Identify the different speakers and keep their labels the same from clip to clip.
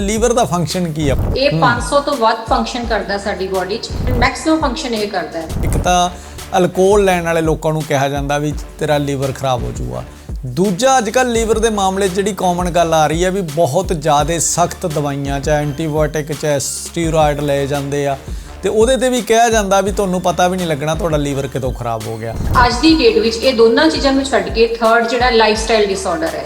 Speaker 1: Liver ਦਾ function ਕੀ ਆ?
Speaker 2: ਇਹ 500 ਤੋਂ ਵੱਧ ਫੰਕਸ਼ਨ ਕਰਦਾ ਸਾਡੀ ਬਾਡੀ 'ਚ ਮੈਕਸਿਮਮ ਫੰਕਸ਼ਨ ਇਹ ਕਰਦਾ ਹੈ।
Speaker 1: ਇੱਕ ਤਾਂ ਅਲਕੋਹਲ ਲੈਣ ਵਾਲੇ ਲੋਕਾਂ ਨੂੰ ਕਿਹਾ ਜਾਂਦਾ ਵੀ ਤੇਰਾ ਲੀਵਰ ਖਰਾਬ ਹੋ ਜਾਊਗਾ। ਦੂਜਾ ਅੱਜ ਕੱਲ ਲੀਵਰ ਦੇ ਮਾਮਲੇ 'ਚ ਜਿਹੜੀ ਕਾਮਨ ਗੱਲ ਆ ਰਹੀ ਹੈ ਵੀ ਬਹੁਤ ਜ਼ਿਆਦਾ ਸਖਤ ਦਵਾਈਆਂ ਚਾਹੇ ਐਂਟੀਬਾਇਓਟਿਕ ਚਾਹੇ ਸਟੀਰੋਇਡ ਲਏ ਜਾਂਦੇ ਆ। ਤੇ ਉਹਦੇ ਤੇ ਵੀ ਕਿਹਾ ਜਾਂਦਾ ਵੀ ਤੁਹਾਨੂੰ ਪਤਾ ਵੀ ਨਹੀਂ ਲੱਗਣਾ ਤੁਹਾਡਾ ਲੀਵਰ ਕਿਦੋਂ ਖਰਾਬ ਹੋ ਗਿਆ।
Speaker 2: ਅੱਜ ਦੀ ਡੇਟ ਵਿੱਚ ਇਹ ਦੋਨਾਂ ਚੀਜ਼ਾਂ ਨੂੰ ਛੱਡ ਕੇ ਥਰਡ ਜਿਹੜਾ ਲਾਈਫਸਟਾਈਲ ਡਿਸਆਰਡਰ ਹੈ।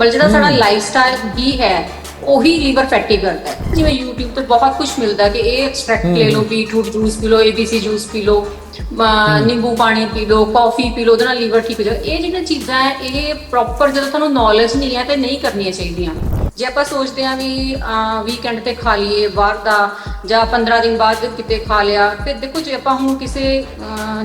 Speaker 2: ਮਤਲਬ ਜਿਹੜਾ ਸਾਡਾ ਲਾਈਫਸਟਾਈਲ ਵੀ ਹੈ ਉਹੀ ਲੀਵਰ ਫੈਟੀ ਕਰਦਾ ਹੈ। ਜਿਵੇਂ YouTube ਤੇ ਬਹੁਤ ਕੁਝ ਮਿਲਦਾ ਕਿ ਇਹ ਐਕਸਟ੍ਰੈਕਟ ਲੈ ਲਓ ਬੀਟਰੂਟ ਜੂਸ ਪੀ ਲਓ ABC ਜੂਸ ਪੀ ਲਓ ਨਿੰਬੂ ਪਾਣੀ ਪੀ ਲਓ ਕਾਫੀ ਪੀ ਲਓ ਉਹਦੇ ਨਾਲ ਲੀਵਰ ਠੀਕ ਹੋ ਜਾਏਗਾ ਇਹ ਜਿਹੜੀਆਂ ਚੀਜ਼ਾਂ ਹੈ ਇਹ ਪ੍ਰੋਪਰ ਜਦੋਂ ਤੁਹਾਨੂੰ ਨੌਲੇਜ ਨਹੀਂ ਹੈ ਤੇ ਨਹੀਂ ਕਰਨੀਆਂ ਚਾਹੀਦੀਆਂ। ਜੇ ਆਪਾਂ ਸੋਚਦੇ ਹਾਂ ਵੀ ਵੀਕਐਂਡ ਤੇ ਖਾ ਲਈਏ ਬਾਹਰ ਦਾ ਜਾਂ 15 ਦਿਨ ਬਾਅਦ ਕਿਤੇ ਖਾ ਲਿਆ ਫਿਰ ਦੇਖੋ ਜੇ ਆਪਾਂ ਹੁਣ ਕਿਸੇ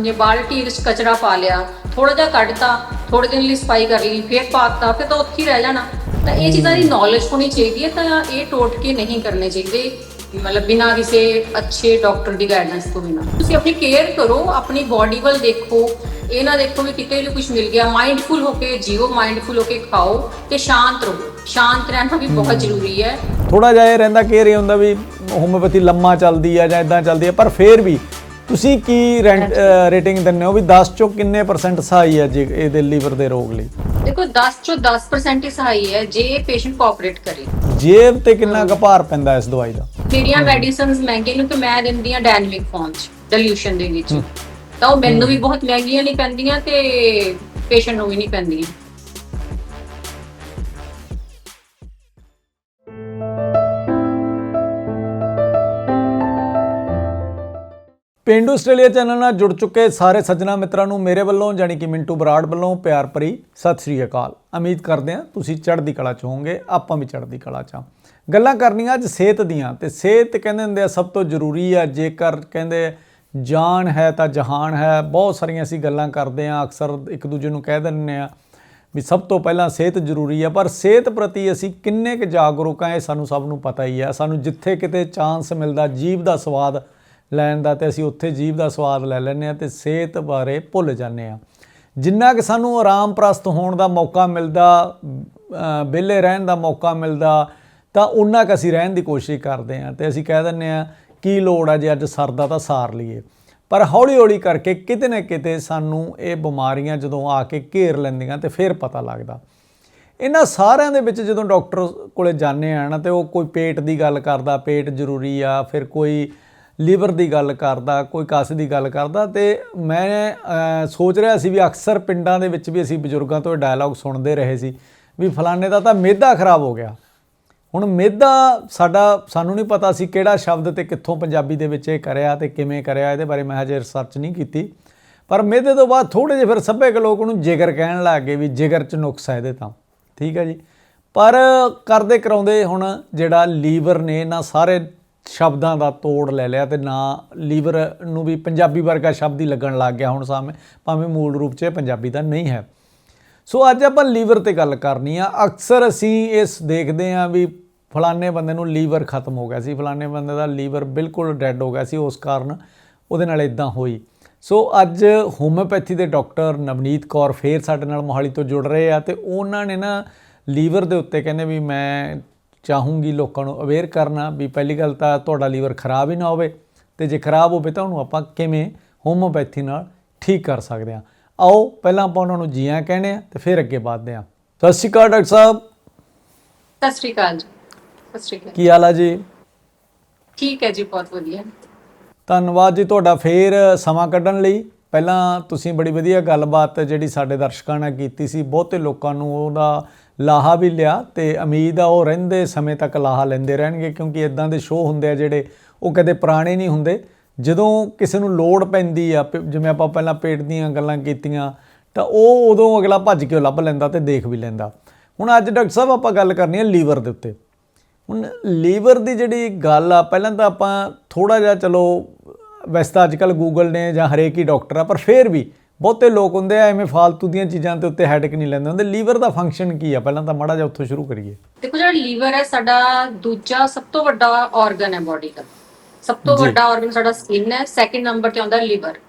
Speaker 2: ਜੇ ਬਾਲਟੀ ਵਿੱਚ ਕਚਰਾ ਪਾ ਲਿਆ ਥੋੜਾ ਜਿਹਾ ਕੱਢਤਾ ਥੋੜੇ ਦਿਨ ਲਈ ਸਫ਼ਾਈ ਕਰ ਲਈ ਫਿਰ ਪਾਤਾ ਫਿਰ ਤਾਂ ਉੱਥੇ ਹੀ ਰਹਿ ਜਾਣਾ। ਤਾਂ ਇਹ ਚੀਜ਼ਾਂ ਦੀ ਨੌਲੇਜ ਹੋਣੀ ਚਾਹੀਦੀ ਹੈ ਤਾਂ ਇਹ ਟੋਟ ਕੇ ਨਹੀਂ ਕਰਨੇ ਚਾਹੀਦੇ। ਮਤਲਬ ਬਿਨਾਂ ਕਿਸੇ ਅੱਛੇ ਡਾਕਟਰ ਦੀ ਗਾਈਡੈਂਸ ਤੋਂ ਬਿਨਾਂ। ਤੁਸੀਂ ਆਪਣੀ ਕੇਅਰ ਕਰੋ ਆਪਣੀ ਬਾਡੀ ਵੱਲ ਦੇਖੋ। ਇਹ ਨਾ ਦੇਖੋ ਵੀ ਕਿਤੇ ਵੀ ਕੁਝ ਮਿਲ ਗਿਆ ਮਾਈਂਡਫੁਲ ਹੋ ਕੇ ਜੀਓ ਮਾਈਂਡਫੁਲ ਹੋ ਕੇ ਖਾਓ ਤੇ ਸ਼ਾਂਤ ਰਹੋ। ਸ਼ਾਂਤ ਰਹਿਣਾ ਵੀ ਬਹੁਤ ਜ਼ਰੂਰੀ ਹੈ।
Speaker 1: ਥੋੜਾ ਜਿਹਾ ਇਹ ਰਹਿੰਦਾ ਕਿ ਇਹ ਹੁੰਦਾ ਵੀ ਹੋਮਿਓਪੈਥੀ ਲੰਮਾ ਚੱਲਦੀ ਆ ਜਾਂ ਇਦਾਂ ਚੱਲਦੀ ਆ ਪਰ ਫੇਰ ਵੀ ਤੁਸੀਂ ਕੀ ਰੇਟਿੰਗ ਦਿੰਦੇ ਹੋ ਵੀ 10 ਚੋਂ ਕਿੰਨੇ ਪਰਸੈਂਟ ਸਹਾਈ ਹੈ ਜੀ ਇਹਦੇ ਲੀਵਰ ਦੇ ਰੋਗ ਲਈ?
Speaker 2: ਦੇਖੋ 10 ਚੋਂ 10% ਹੀ ਸਹਾਈ ਹੈ ਜੇ ਪੇਸ਼ੈਂਟ ਕੋਆਪਰੇਟ ਕਰੇ।
Speaker 1: ਜੇਬ ਤੇ ਕਿੰਨਾ ਭਾਰ ਪੈਂਦਾ ਇਸ ਦਵਾਈ ਦਾ?
Speaker 2: ਮੇਰੀਆਂ ਮੈਡੀਸਿਨਸ ਮਹਿੰਗੀਆਂ ਨੇ ਕਿ ਮੈਂ ਦਿੰਦੀ ਆ ਡਾਇਨਾਮਿਕ ਫਾਰਮ ਚ ਡਿਲੂਸ਼ਨ ਦੇ ਵਿੱਚ। ਤਾਂ ਉਹ ਮੈਨੂੰ ਵੀ ਬਹੁਤ ਮਹਿੰਗੀਆਂ ਨਹੀਂ ਪੈਂਦੀਆਂ ਤੇ ਪੇਸ਼ੈਂਟ ਨੂੰ ਵੀ ਨਹੀਂ ਪੈਂਦੀਆਂ।
Speaker 1: ਪਿੰਡੂ ਆਸਟ੍ਰੇਲੀਆ ਚੈਨਲ ਨਾਲ ਜੁੜ ਚੁੱਕੇ ਸਾਰੇ ਸੱਜਣਾ ਮਿੱਤਰਾਂ ਨੂੰ ਮੇਰੇ ਵੱਲੋਂ ਜਾਨੀ ਕਿ ਮਿੰਟੂ ਬਰਾੜ ਵੱਲੋਂ ਪਿਆਰ ਭਰੀ ਸਤਿ ਸ੍ਰੀ ਅਕਾਲ। ਉਮੀਦ ਕਰਦੇ ਹਾਂ ਤੁਸੀਂ ਚੜ੍ਹਦੀ ਕਲਾ ਚ ਹੋਵੋਗੇ, ਆਪਾਂ ਵੀ ਚੜ੍ਹਦੀ ਕਲਾ ਚ ਹਾਂ। ਗੱਲਾਂ ਕਰਨੀਆਂ ਅੱਜ ਸਿਹਤ ਦੀਆਂ, ਤੇ ਸਿਹਤ ਕਹਿੰਦੇ ਹੁੰਦੇ ਆ ਸਭ ਤੋਂ ਜ਼ਰੂਰੀ ਆ, ਜੇਕਰ ਕਹਿੰਦੇ ਜਾਨ ਹੈ ਤਾਂ ਜਹਾਨ ਹੈ। ਬਹੁਤ ਸਾਰੀਆਂ ਅਸੀਂ ਗੱਲਾਂ ਕਰਦੇ ਆ ਅਕਸਰ ਇੱਕ ਦੂਜੇ ਨੂੰ ਕਹਿ ਦਿੰਦੇ ਆ ਵੀ ਸਭ ਤੋਂ ਪਹਿਲਾਂ ਸਿਹਤ ਜ਼ਰੂਰੀ ਆ, ਪਰ ਸਿਹਤ ਪ੍ਰਤੀ ਅਸੀਂ ਕਿੰਨੇ ਕੁ ਜਾਗਰੂਕ ਆ, ਇਹ ਸਾਨੂੰ ਸਭ ਨੂੰ ਪਤਾ ਹੀ ਆ। ਸਾਨੂੰ ਜਿੱਥੇ ਕਿਤੇ ਚਾਂਸ ਮਿਲਦਾ ਜੀਵ ਦਾ ਸਵਾਦ ਲੈਣ ਦਾ ਤੇ ਅਸੀਂ ਉੱਥੇ ਜੀਵ ਦਾ ਸਵਾਦ ਲੈ ਲੈਂਦੇ ਆ ਤੇ ਸਿਹਤ ਬਾਰੇ ਭੁੱਲ ਜਾਂਦੇ ਆ ਜਿੰਨਾ ਕਿ ਸਾਨੂੰ ਆਰਾਮ ਪ੍ਰਸਤ ਹੋਣ ਦਾ ਮੌਕਾ ਮਿਲਦਾ ਅ, ਵਿਹਲੇ ਰਹਿਣ ਦਾ ਮੌਕਾ ਮਿਲਦਾ ਤਾਂ ਉਨਾ ਕੁ ਅਸੀਂ ਰਹਿਣ ਦੀ ਕੋਸ਼ਿਸ਼ ਕਰਦੇ ਆ ਤੇ ਅਸੀਂ ਕਹਿ ਦਿੰਦੇ ਆ ਕੀ ਲੋੜ ਆ ਜੇ ਅੱਜ ਸਰਦਾ ਤਾਂ ਸਾਰ ਲਈਏ। ਪਰ ਹੌਲੀ ਹੌਲੀ ਕਰਕੇ ਕਿਤੇ ਨਾ ਕਿਤੇ ਸਾਨੂੰ ਇਹ ਬਿਮਾਰੀਆਂ ਜਦੋਂ ਆ ਕੇ ਘੇਰ ਲੈਂਦੀਆਂ ਤੇ ਫਿਰ ਪਤਾ ਲੱਗਦਾ। ਇਹਨਾਂ ਸਾਰਿਆਂ ਦੇ ਵਿੱਚ ਜਦੋਂ ਡਾਕਟਰ ਕੋਲੇ ਜਾਂਦੇ ਆ ਨਾ ਤੇ ਉਹ ਕੋਈ ਪੇਟ ਦੀ ਗੱਲ ਕਰਦਾ ਪੇਟ ਜ਼ਰੂਰੀ ਆ ਫਿਰ ਕੋਈ ਲੀਵਰ ਦੀ ਗੱਲ ਕਰਦਾ, ਕੋਈ ਕੱਸ ਦੀ ਗੱਲ ਕਰਦਾ ਤੇ ਮੈਂ ਸੋਚ ਰਿਹਾ ਸੀ ਵੀ ਅਕਸਰ ਪਿੰਡਾਂ ਦੇ ਵਿੱਚ ਵੀ ਅਸੀਂ ਬਜ਼ੁਰਗਾਂ ਤੋਂ ਡਾਇਲੌਗ ਸੁਣਦੇ ਰਹੇ ਸੀ ਵੀ ਫਲਾਣੇ ਦਾ ਤਾਂ ਮਿਹਦਾ ਖਰਾਬ ਹੋ ਗਿਆ। ਹੁਣ ਮਿਹਦਾ ਸਾਡਾ, ਸਾਨੂੰ ਨਹੀਂ ਪਤਾ ਸੀ ਕਿਹੜਾ ਸ਼ਬਦ ਤੇ ਕਿੱਥੋਂ ਪੰਜਾਬੀ ਦੇ ਵਿੱਚ ਇਹ ਕਰਿਆ ਤੇ ਕਿਵੇਂ ਕਰਿਆ, ਇਹਦੇ ਬਾਰੇ ਮੈਂ ਹਜੇ ਰਿਸਰਚ ਨਹੀਂ ਕੀਤੀ। ਪਰ ਮਿਹਦੇ ਤੋਂ ਬਾਅਦ ਥੋੜੇ ਜਿਹੇ ਫਿਰ ਸੱਭਿਅਕ ਲੋਕ ਉਹਨੂੰ ਜਿਗਰ ਕਹਿਣ ਲੱਗ ਗਏ ਵੀ ਜਿਗਰ ਚ ਨੁਕਸ ਹੈ ਇਹਦੇ ਤਾਂ। ਠੀਕ ਹੈ ਜੀ? ਪਰ ਕਰਦੇ ਕਰਾਉਂਦੇ ਹੁਣ ਜਿਹੜਾ ਲੀਵਰ ਨੇ ਇਹਨਾਂ ਸਾਰੇ ਸ਼ਬਦਾਂ ਦਾ ਤੋੜ ਲੈ ਲਿਆ ਤੇ ਨਾ ਲੀਵਰ ਨੂੰ ਵੀ ਪੰਜਾਬੀ ਵਰਗਾ ਸ਼ਬਦ ਹੀ ਲੱਗਣ ਲੱਗ ਗਿਆ ਹੁਣ ਸਾਹਮਣੇ, ਭਾਵੇਂ ਮੂਲ ਰੂਪ 'ਚ ਇਹ ਪੰਜਾਬੀ ਦਾ ਨਹੀਂ ਹੈ। ਸੋ ਅੱਜ ਆਪਾਂ ਲੀਵਰ ਤੇ ਗੱਲ ਕਰਨੀ ਆ। ਅਕਸਰ ਅਸੀਂ ਇਸ ਦੇਖਦੇ ਆ ਵੀ ਫਲਾਣੇ ਬੰਦੇ ਨੂੰ ਲੀਵਰ ਖਤਮ ਹੋ ਗਿਆ ਸੀ। ਫਲਾਣੇ ਬੰਦੇ ਦਾ ਲੀਵਰ ਬਿਲਕੁਲ ਡੈੱਡ ਹੋ ਗਿਆ ਸੀ, ਉਸ ਕਾਰਨ ਉਹਦੇ ਨਾਲ ਇਦਾਂ ਹੋਈ। ਸੋ ਅੱਜ ਹੋਮਿਓਪੈਥੀ ਦੇ ਡਾਕਟਰ ਨਵਨੀਤ ਕੌਰ ਫੇਰ ਸਾਡੇ ਨਾਲ ਮੋਹਾਲੀ ਤੋਂ ਜੁੜ ਰਹੇ ਆ ਤੇ ਉਹਨਾਂ ਨੇ ਨਾ ਲੀਵਰ ਦੇ ਉੱਤੇ ਕਹਿੰਦੇ ਵੀ ਮੈਂ ਚਾਹੂੰਗੀ ਲੋਕਾਂ ਨੂੰ ਅਵੇਅਰ ਕਰਨਾ ਵੀ ਪਹਿਲੀ ਗੱਲ ਤਾਂ ਤੁਹਾਡਾ ਲੀਵਰ ਖਰਾਬ ਹੀ ਨਾ ਹੋਵੇ ਤੇ ਜੇ ਖਰਾਬ ਹੋਵੇ ਤਾਂ ਉਹਨੂੰ ਆਪਾਂ ਕਿਵੇਂ ਹੋਮਿਓਪੈਥੀ ਨਾਲ ਠੀਕ ਕਰ ਸਕਦੇ ਹਾਂ। ਆਓ ਪਹਿਲਾਂ ਆਪਾਂ ਉਹਨਾਂ ਨੂੰ ਜੀਆਂ ਕਹਿੰਦੇ ਆ ਤੇ ਫਿਰ ਅੱਗੇ ਵਧਦੇ ਆ ਸਤਿ ਸ਼੍ਰੀ ਅਕਾਲ ਡਾਕਟਰ ਸਾਹਿਬ।
Speaker 2: ਸਤਿ ਸ਼੍ਰੀ ਅਕਾਲ ਸਤਿ ਸ਼੍ਰੀ ਅਕਾਲ।
Speaker 1: ਕੀ ਹਾਲ ਆ ਜੀ?
Speaker 2: ਠੀਕ ਹੈ ਜੀ ਬਹੁਤ ਵਧੀਆ।
Speaker 1: ਧੰਨਵਾਦ ਜੀ ਤੁਹਾਡਾ ਫੇਰ ਸਮਾਂ ਕੱਢਣ ਲਈ। ਪਹਿਲਾਂ ਤੁਸੀਂ ਬੜੀ ਵਧੀਆ ਗੱਲਬਾਤ ਜਿਹੜੀ ਸਾਡੇ ਦਰਸ਼ਕਾਂ ਨਾਲ ਕੀਤੀ ਸੀ ਬਹੁਤੇ ਲੋਕਾਂ ਨੂੰ ਉਹਦਾ ਲਾਹਾ ਵੀ ਲਿਆ ਤੇ ਉਮੀਦ ਆ ਉਹ ਰਹਿੰਦੇ ਸਮੇਂ ਤੱਕ ਲਾਹਾ ਲੈਂਦੇ ਰਹਿਣਗੇ, ਕਿਉਂਕਿ ਇਦਾਂ ਦੇ ਸ਼ੋਅ ਹੁੰਦੇ ਆ ਜਿਹੜੇ ਉਹ ਕਦੇ ਪੁਰਾਣੇ ਨਹੀਂ ਹੁੰਦੇ। ਜਦੋਂ ਕਿਸੇ ਨੂੰ ਲੋੜ ਪੈਂਦੀ ਆ, ਪ- ਜਿਵੇਂ ਆਪਾਂ ਪਹਿਲਾਂ ਪੇਟ ਦੀਆਂ ਗੱਲਾਂ ਕੀਤੀਆਂ, ਤਾਂ ਉਹ ਉਦੋਂ ਅਗਲਾ ਭੱਜ ਕੇ ਉਹ ਲੱਭ ਲੈਂਦਾ ਤੇ ਦੇਖ ਵੀ ਲੈਂਦਾ। ਹੁਣ ਅੱਜ ਡਾਕਟਰ ਸਾਹਿਬ ਆਪਾਂ ਗੱਲ ਕਰਨੀ ਹੈ ਲੀਵਰ ਦੇ ਉੱਤੇ। ਹੁਣ ਲੀਵਰ ਦੀ ਜਿਹੜੀ ਗੱਲ ਆ, ਪਹਿਲਾਂ ਤਾਂ ਆਪਾਂ ਥੋੜਾ ਜਿਹਾ ਚਲੋ, ਵੈਸੇ ਤਾਂ ਅੱਜਕੱਲ ਗੂਗਲ ਨੇ ਜਾਂ ਹਰੇਕ ਹੀ ਡਾਕਟਰ ਆ, ਪਰ ਫਿਰ ਵੀ ਬਹੁਤੇ ਲੋਕ ਹੁੰਦੇ ਆ ਐਵੇਂ ਫਾਲਤੂ ਦੀਆਂ ਚੀਜ਼ਾਂ ਦੇ ਉੱਤੇ ਹੈਡਕ ਨਹੀਂ ਲੈਂਦੇ ਹੁੰਦੇ। ਲੀਵਰ ਦਾ ਫੰਕਸ਼ਨ ਕੀ ਆ? ਪਹਿਲਾਂ ਤਾਂ ਮਾੜਾ ਜਿਹਾ ਉੱਥੋਂ ਸ਼ੁਰੂ ਕਰੀਏ।
Speaker 2: ਦੇਖੋ ਜਿਹੜਾ ਲੀਵਰ ਹੈ ਸਾਡਾ ਦੂਜਾ ਸਭ ਤੋਂ ਵੱਡਾ ਆਰਗਨ ਹੈ ਬਾਡੀ ਦਾ। ਸਭ ਤੋਂ। ਵੱਡਾ ਆਰਗਨ ਸਾਡਾ ਸਕਿਨ ਹੈ ਸੈਕਿੰਡ ਨੰਬਰ ਤੇ ਆਉਂਦਾ ਲੀਵਰ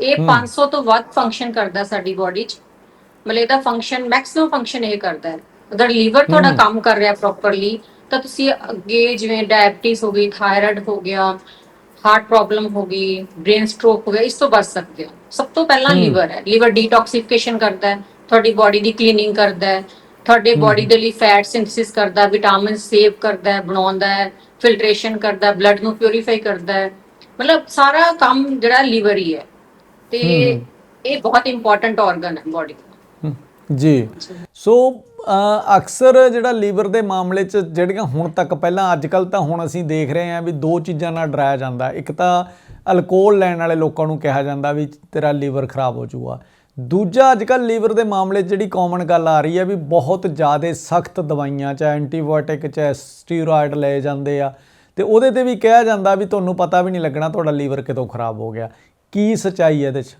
Speaker 2: ਇਹ 500 ਤੋਂ ਵੱਧ ਫੰਕਸ਼ਨ ਕਰਦਾ ਸਾਡੀ ਬਾਡੀ 'ਚ। ਮਤਲਬ ਇਹਦਾ ਫੰਕਸ਼ਨ ਮੈਕਸਿਮਮ ਫੰਕਸ਼ਨ ਇਹ ਕਰਦਾ ਹੈ। ਅਗਰ ਲੀਵਰ ਤੁਹਾਡਾ ਕੰਮ ਕਰ ਰਿਹਾ ਪ੍ਰੋਪਰਲੀ ਤਾਂ ਤੁਸੀਂ ਅੱਗੇ ਜਿਵੇਂ ਡਾਇਬਟੀਜ਼ ਹੋ ਗਈ ਥਾਇਰਾਇਡ ਹੋ ਗਿਆ ਹਾਰਟ ਪ੍ਰੋਬਲਮ ਹੋ ਗਈ ਬ੍ਰੇਨ ਸਟ੍ਰੋਕ ਹੋ ਗਿਆ ਇਸ ਤੋਂ ਬਚ ਸਕਦੇ ਹੋ। ਸਭ ਤੋਂ ਪਹਿਲਾਂ। ਲੀਵਰ ਹੈ। ਲੀਵਰ ਡੀਟੌਕਸੀਫਿਕੇਸ਼ਨ ਕਰਦਾ ਹੈ ਤੁਹਾਡੀ ਬਾਡੀ ਦੀ ਕਲੀਨਿੰਗ ਕਰਦਾ ਹੈ ਤੁਹਾਡੇ ਬਾਡੀ ਦੇ ਲਈ ਫੈਟ ਸਿੰਥੇਸਿਸ ਕਰਦਾ ਵਿਟਾਮਿਨ ਸੇਵ ਕਰਦਾ ਹੈ ਬਣਾਉਂਦਾ ਹੈ ਫਿਲਟਰੇਸ਼ਨ ਕਰਦਾ ਹੈ ਬਲੱਡ ਨੂੰ ਪਿਉਰੀਫਾਈ ਕਰਦਾ ਹੈ। ਮਤਲਬ ਸਾਰਾ ਕੰਮ ਜਿਹੜਾ ਲੀਵਰ ਹੀ ਹੈ। ਤੇ। ਇਹ ਬਹੁਤ ਇੰਪੋਰਟੈਂਟ ਆਰਗਨ ਹੈ ਬਾਡੀ ਦਾ।
Speaker 1: ਜੀ। ਸੋ ਅਕਸਰ ਜਿਹੜਾ ਲੀਵਰ ਦੇ ਮਾਮਲੇ 'ਚ ਜਿਹੜੀਆਂ ਹੁਣ ਤੱਕ ਪਹਿਲਾਂ ਅੱਜ ਕੱਲ ਤਾਂ ਹੁਣ ਅਸੀਂ ਦੇਖ ਰਹੇ ਹਾਂ ਵੀ ਦੋ ਚੀਜ਼ਾਂ ਨਾਲ ਡਰਾਇਆ ਜਾਂਦਾ। ਇੱਕ ਤਾਂ ਅਲਕੋਹਲ ਲੈਣ ਵਾਲੇ ਲੋਕਾਂ ਨੂੰ ਕਿਹਾ ਜਾਂਦਾ ਵੀ ਤੇਰਾ ਲੀਵਰ ਖਰਾਬ ਹੋ ਜਾਊਗਾ। ਦੂਜਾ ਅੱਜ ਕੱਲ ਲੀਵਰ ਦੇ ਮਾਮਲੇ 'ਚ ਜਿਹੜੀ ਕਾਮਨ ਗੱਲ ਆ ਰਹੀ ਹੈ ਵੀ ਬਹੁਤ ਜ਼ਿਆਦਾ ਸਖਤ ਦਵਾਈਆਂ ਚਾਹੇ ਐਂਟੀਬਾਇਓਟਿਕ ਚਾਹੇ ਸਟੀਰੋਇਡ ਲਏ ਜਾਂਦੇ ਆ। ਤੇ ਉਹਦੇ ਤੇ ਵੀ ਕਿਹਾ ਜਾਂਦਾ ਵੀ ਤੁਹਾਨੂੰ ਪਤਾ ਵੀ ਨਹੀਂ ਲੱਗਣਾ ਤੁਹਾਡਾ ਲੀਵਰ ਕਿਦੋਂ ਖਰਾਬ ਹੋ ਗਿਆ। ਕੀ ਸੱਚਾਈ ਹੈ ਇਹਦੇ 'ਚ?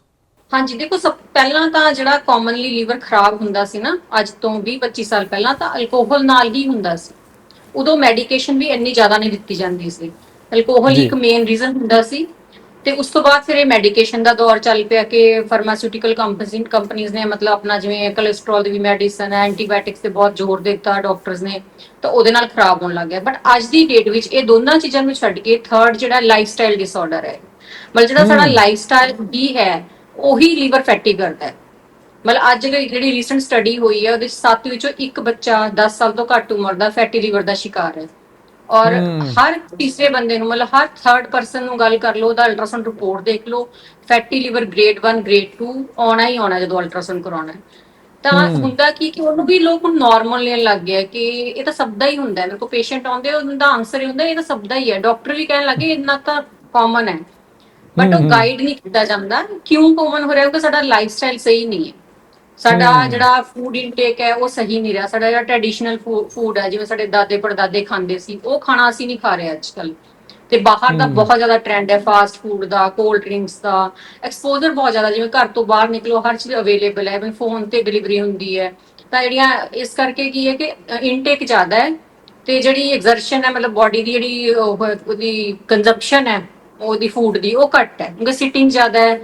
Speaker 2: ਹਾਂਜੀ ਦੇਖੋ ਸਭ ਪਹਿਲਾਂ ਤਾਂ ਜਿਹੜਾ ਕਾਮਨਲੀ ਲੀਵਰ ਖਰਾਬ ਹੁੰਦਾ ਸੀ ਨਾ ਅੱਜ ਤੋਂ 20 25 ਸਾਲ ਪਹਿਲਾਂ ਤਾਂ ਅਲਕੋਹਲ ਨਾਲ ਹੀ ਹੁੰਦਾ ਸੀ। ਉਦੋਂ ਮੈਡੀਕੇਸ਼ਨ ਵੀ ਇੰਨੀ ਜ਼ਿਆਦਾ ਨਹੀਂ ਦਿੱਤੀ ਜਾਂਦੀ ਸੀ। ਅਲਕੋਹਲ। ਇੱਕ ਮੇਨ ਰੀਜ਼ਨ ਹੁੰਦਾ ਸੀ ਤੇ ਉਸ ਤੋਂ ਬਾਅਦ ਫਿਰ ਇਹ ਮੈਡੀਕੇਸ਼ਨ ਦਾ ਦੌਰ ਚੱਲ ਪਿਆ ਕਿ ਫਾਰਮਾਸਿਊਟੀਕਲ ਕੰਪਨੀ ਕੰਪਨੀਆਂ ਨੇ ਮਤਲਬ ਆਪਣਾ ਜਿਵੇਂ ਕੋਲੇਸਟ੍ਰੋਲ ਦੀ ਵੀ ਮੈਡੀਸਨ ਹੈ ਐਂਟੀਬਾਇਓਟਿਕਸ ਤੇ ਬਹੁਤ ਜ਼ੋਰ ਦਿੱਤਾ ਡਾਕਟਰਸ ਨੇ ਤਾਂ ਉਹਦੇ ਨਾਲ ਖਰਾਬ ਹੋਣ ਲੱਗ ਗਿਆ। ਬਟ ਅੱਜ ਦੀ ਡੇਟ ਵਿੱਚ ਇਹ ਦੋਨਾਂ ਚੀਜ਼ਾਂ ਨੂੰ ਛੱਡ ਕੇ ਥਰਡ ਜਿਹੜਾ ਲਾਈਫਸਟਾਈਲ ਡਿਸਆਰਡਰ ਹੈ। ਮਤਲਬ ਜਿਹੜਾ ਸਾਡਾ
Speaker 1: ਹਮ।
Speaker 2: ਲਾਈਫਸਟਾਈਲ ਵੀ ਹੈ ਉਹੀ ਲੀਵਰ ਫੈਟੀ ਕਰਦਾ ਹੈ। ਮਤਲਬ ਅੱਜ ਜਿਹੜੀ ਜਿਹੜੀ ਰੀਸੈਂਟ ਸਟੱਡੀ ਹੋਈ ਹੈ ਉਹਦੇ ਸੱਤ ਵਿੱਚੋਂ ਇੱਕ ਬੱਚਾ 10 ਸਾਲ ਤੋਂ ਘੱਟ ਉਮਰ ਦਾ ਫੈਟੀ ਲੀਵਰ ਦਾ ਸ਼ਿਕਾਰ ਹੈ। ਔਰ। ਹਰ ਤੀਸਰੇ ਬੰਦੇ ਨੂੰ ਮਤਲਬ ਹਰ ਥਰਡ ਪਰਸਨ ਨੂੰ ਗੱਲ ਕਰ ਲਓ ਉਹਦਾ ਅਲਟਰਾਸਾਊਂਡ ਰਿਪੋਰਟ ਦੇਖ ਲਓ ਫੈਟੀ ਲੀਵਰ ਗ੍ਰੇਡ 1 ਗ੍ਰੇਡ 2 ਆਉਣਾ ਹੀ ਆਉਣਾ ਜਦੋਂ ਅਲਟਰਾਸਾਊਂਡ ਕਰਾਉਣਾ ਤਾਂ। ਹੁੰਦਾ ਕੀ ਕਿ ਉਹਨੂੰ ਵੀ ਲੋਕ ਹੁਣ ਨਾਰਮਲ ਲੈਣ ਲੱਗ ਗਏ ਕਿ ਇਹ ਤਾਂ ਸਭ ਦਾ ਹੀ ਹੁੰਦਾ ਮੇਰੇ ਕੋਲ ਪੇਸ਼ੈਂਟ ਆਉਂਦੇ ਉਹਦਾ ਆਨਸਰ ਹੀ ਹੁੰਦਾ ਇਹ ਤਾਂ ਸਭ ਦਾ ਹੀ ਹੈ ਡਾਕਟਰ ਵੀ ਕਹਿਣ ਲੱਗੇ ਇੰਨਾ ਤਾਂ ਕਾਮਨ ਹੈ ਬਟ ਉਹ। ਗਾਈਡ ਨਹੀਂ ਕੀਤਾ ਜਾਂਦਾ ਕਿਉਂ ਕਾਮਨ ਹੋ ਰਿਹਾ ਕਿਉਂਕਿ ਸਾਡਾ ਲਾਈਫ ਸਟਾਈਲ ਸਹੀ ਨਹੀਂ ਹੈ ਸਾਡਾ। ਜਿਹੜਾ ਫੂਡ ਇਨਟੇਕ ਹੈ ਉਹ ਸਹੀ ਨਹੀਂ ਰਿਹਾ। ਸਾਡਾ ਜਿਹੜਾ ਟ੍ਰੈਡੀਸ਼ਨਲ ਫੂਡ ਹੈ ਜਿਵੇਂ ਸਾਡੇ ਦਾਦੇ ਪੜਦਾਦੇ ਖਾਂਦੇ ਸੀ ਉਹ ਖਾਣਾ ਅਸੀਂ ਨਹੀਂ ਖਾ ਰਹੇ ਅੱਜ ਕੱਲ ਤੇ ਬਾਹਰ ਦਾ। ਬਹੁਤ ਜ਼ਿਆਦਾ ਟ੍ਰੈਂਡ ਹੈ ਫਾਸਟ ਫੂਡ ਦਾ ਕੋਲਡ ਡਰਿੰਕਸ ਦਾ। ਐਕਸਪੋਜ਼ਰ ਬਹੁਤ ਜ਼ਿਆਦਾ ਜਿਵੇਂ ਘਰ ਤੋਂ ਬਾਹਰ ਨਿਕਲੋ ਹਰ ਚੀਜ਼ ਅਵੇਲੇਬਲ ਹੈ। ਫੋਨ ਤੇ ਡਿਲੀਵਰੀ ਹੁੰਦੀ ਹੈ। ਤਾਂ ਜਿਹੜੀਆਂ ਇਸ ਕਰਕੇ ਕੀ ਹੈ ਕਿ ਇਨਟੇਕ ਜ਼ਿਆਦਾ ਹੈ ਤੇ ਜਿਹੜੀ ਐਗਜ਼ਰਸ਼ਨ ਹੈ ਮਤਲਬ ਬਾਡੀ ਦੀ ਜਿਹੜੀ ਉਹਦੀ ਕੰਜ਼ੰਪਸ਼ਨ ਹੈ ਉਹਦੀ ਫੂਡ ਦੀ ਉਹ ਘੱਟ ਹੈ। ਕਿਉਂਕਿ ਸਿਟਿੰਗ ਜ਼ਿਆਦਾ ਹੈ।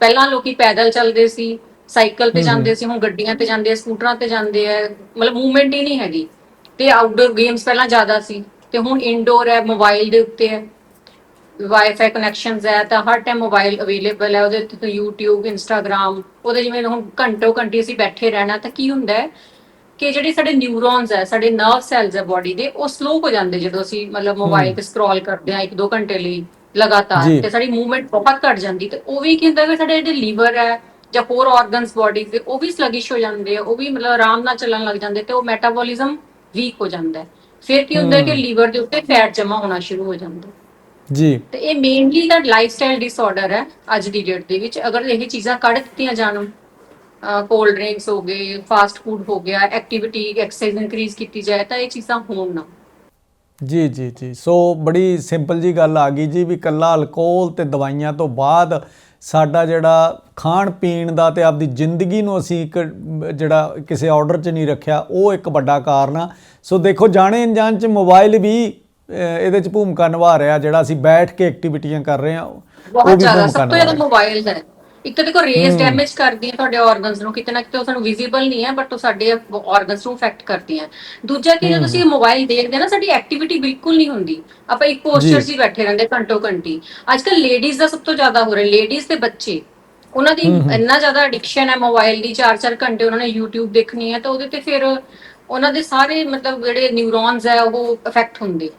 Speaker 2: ਪਹਿਲਾਂ ਲੋਕੀ ਪੈਦਲ ਚੱਲਦੇ ਸੀ। ਸਾਈਕਲ ਤੇ। ਜਾਂਦੇ ਸੀ ਹੁਣ ਗੱਡੀਆਂ ਤੇ ਜਾਂਦੇ ਆ ਸਕੂਟਰਾਂ ਤੇ ਜਾਂਦੇ ਆ ਮਤਲਬ ਮੂਵਮੈਂਟ ਹੀ ਨਹੀਂ ਹੈਗੀ ਤੇ ਆਊਟਡੋਰ ਗੇਮਸ ਪਹਿਲਾਂ ਜ਼ਿਆਦਾ ਸੀ ਤੇ ਹੁਣ ਇਨਡੋਰ ਹੈ ਮੋਬਾਈਲ ਦੇ ਉੱਤੇ ਹੈ ਵਾਈਫਾਈ ਕਨੈਕਸ਼ਨਸ ਹੈ ਤਾਂ ਹਰ ਟਾਈਮ ਮੋਬਾਈਲ ਅਵੇਲੇਬਲ ਹੈ ਉਹਦੇ ਉੱਤੇ YouTube Instagram ਉਹਦੇ ਜਿਵੇਂ ਹੁਣ ਘੰਟੋ ਘੰਟੇ ਅਸੀਂ ਬੈਠੇ ਰਹਿਣਾ ਤਾਂ ਕੀ ਹੁੰਦਾ ਹੈ ਕਿ ਜਿਹੜੇ ਸਾਡੇ ਨਿਊਰੋਨਸ ਹੈ ਸਾਡੇ ਨਰਵ ਸੈਲਸ ਹੈ ਬਾਡੀ ਦੇ ਉਹ ਸਲੋ ਹੋ ਜਾਂਦੇ ਜਦੋਂ ਅਸੀਂ ਮਤਲਬ ਮੋਬਾਈਲ ਤੇ ਸਕਰੋਲ ਕਰਦੇ ਹਾਂ 1-2 ਘੰਟੇ ਲਈ। ਲਗਾਤਾਰ ਤੇ ਸਾਡੀ ਮੂਵਮੈਂਟ ਬਹੁਤ ਘਟ ਜਾਂਦੀ ਤੇ ਉਹ ਵੀ ਕੀ ਹੁੰਦਾ ਕਿ ਸਾਡੇ ਜਿਹੜੇ ਲੀਵਰ ਹੈ ਜਾਂ ਹੋਰ ਆਰਗਨਸ ਬਾਡੀ ਦੇ ਉਹ ਵੀ ਸਲਗਿਸ਼ ਹੋ ਜਾਂਦੇ ਆ ਉਹ ਵੀ ਮਤਲਬ ਆਰਾਮ ਨਾਲ ਚੱਲਣ ਲੱਗ ਜਾਂਦੇ ਤੇ ਉਹ ਮੈਟਾਬੋਲਿਜ਼ਮ ਵੀਕ ਹੋ ਜਾਂਦਾ ਹੈ ਫਿਰ ਕੀ ਹੁੰਦਾ ਕਿ। ਲਿਵਰ ਦੇ ਉੱਤੇ ਫੈਟ ਜਮਾ ਹੋਣਾ ਸ਼ੁਰੂ ਹੋ ਜਾਂਦਾ।
Speaker 1: ਜੀ
Speaker 2: ਤੇ ਇਹ ਮੇਨਲੀ ਦਾ ਲਾਈਫਸਟਾਈਲ ਡਿਸਆਰਡਰ ਹੈ ਅੱਜ ਦੀ ਡੇਟ ਦੇ ਵਿੱਚ ਅਗਰ ਇਹ ਚੀਜ਼ਾਂ ਕੱਢ ਦਿੱਤੀਆਂ ਜਾਣ ਕੋਲਡ ਡਰਿੰਕਸ ਹੋ ਗਏ ਫਾਸਟ ਫੂਡ ਹੋ ਗਿਆ ਐਕਟੀਵਿਟੀ ਐਕਸਰਸਾਈਜ਼ ਇਨਕਰੀਜ਼ ਕੀਤੀ ਜਾਏ ਤਾਂ ਇਹ ਚੀਜ਼ਾਂ ਹੋਣ ਨਾ
Speaker 1: ਜੀ ਜੀ ਜੀ। ਸੋ ਬੜੀ ਸਿੰਪਲ ਜੀ ਗੱਲ ਆ ਗਈ ਜੀ ਵੀ ਕੱਲਾ ਅਲਕੋਹਲ ਤੇ ਦਵਾਈਆਂ ਤੋਂ ਬਾਅਦ ਸਾਡਾ ਜਿਹੜਾ ਖਾਣ ਪੀਣ ਦਾ ਤੇ ਆਪਦੀ ਜ਼ਿੰਦਗੀ ਨੂੰ ਅਸੀਂ ਇੱਕ ਜਿਹੜਾ ਕਿਸੇ ਆਰਡਰ 'ਚ ਨਹੀਂ ਰੱਖਿਆ ਉਹ ਇੱਕ ਵੱਡਾ ਕਾਰਨ ਆ। ਸੋ ਦੇਖੋ ਜਾਣੇ ਅਣਜਾਣ 'ਚ ਮੋਬਾਈਲ ਵੀ ਇਹਦੇ 'ਚ ਭੂਮਿਕਾ ਨਿਭਾ ਰਿਹਾ ਜਿਹੜਾ ਅਸੀਂ ਬੈਠ ਕੇ ਐਕਟੀਵਿਟੀਆਂ ਕਰ ਰਹੇ ਹਾਂ ਉਹ
Speaker 2: ਬਹੁਤ
Speaker 1: ਵੀ
Speaker 2: ਜ਼ਿਆਦਾ
Speaker 1: ਭੂਮਿਕਾ
Speaker 2: ਸਭ ਤੋਂ ਜ਼ਿਆਦਾ
Speaker 1: ਨਿਭਾ
Speaker 2: ਮੋਬਾਈਲ ਹੈ। ਇੱਕ ਤਾਂ ਦੇਖੋ
Speaker 1: ਹਮ।
Speaker 2: ਡੈਮੇਜ ਕਰਦੀਆਂ ਤੁਹਾਡੇ ਆਰਗਨਸ ਨੂੰ ਕਿਤੇ ਨਾ ਕਿਤੇ ਉਹ ਸਾਨੂੰ ਵਿਜ਼ੀਬਲ ਨਹੀਂ ਹੈ ਬਟ ਉਹ ਸਾਡੇ ਆਰਗਨਸ ਨੂੰ ਇਫੈਕਟ ਕਰਦੀਆਂ ਦੂਜਾ ਕਿ ਜਦੋਂ। ਤੁਸੀਂ ਮੋਬਾਈਲ ਦੇਖਦੇ ਨਾ ਸਾਡੀ ਐਕਟੀਵਿਟੀ ਬਿਲਕੁਲ ਨਹੀਂ ਹੁੰਦੀ ਆਪਾਂ ਇੱਕ ਪੋਸਚਰ 'ਚ ਹੀ ਬੈਠੇ ਰਹਿੰਦੇ ਘੰਟੋ ਘੰਟੀ ਅੱਜ ਕੱਲ ਲੇਡੀਜ਼ ਦਾ ਸਭ ਤੋਂ ਜ਼ਿਆਦਾ ਹੋ ਰਿਹਾ ਲੇਡੀਜ਼ ਤੇ ਬੱਚੇ ਉਹਨਾਂ ਦੀ। ਇੰਨਾ ਜ਼ਿਆਦਾ ਐਡਿਕਸ਼ਨ ਹੈ ਮੋਬਾਈਲ ਦੀ 4-4 ਘੰਟੇ ਉਹਨਾਂ ਨੇ YouTube ਦੇਖਣੀ ਹੈ ਤਾਂ ਉਹਦੇ ਤੇ ਫਿਰ ਉਹਨਾਂ ਦੇ ਸਾਰੇ ਮਤਲਬ ਜਿਹੜੇ ਨਿਊਰੋਨਸ ਹੈ ਉਹ ਇਫੈਕਟ ਹੁੰਦੇ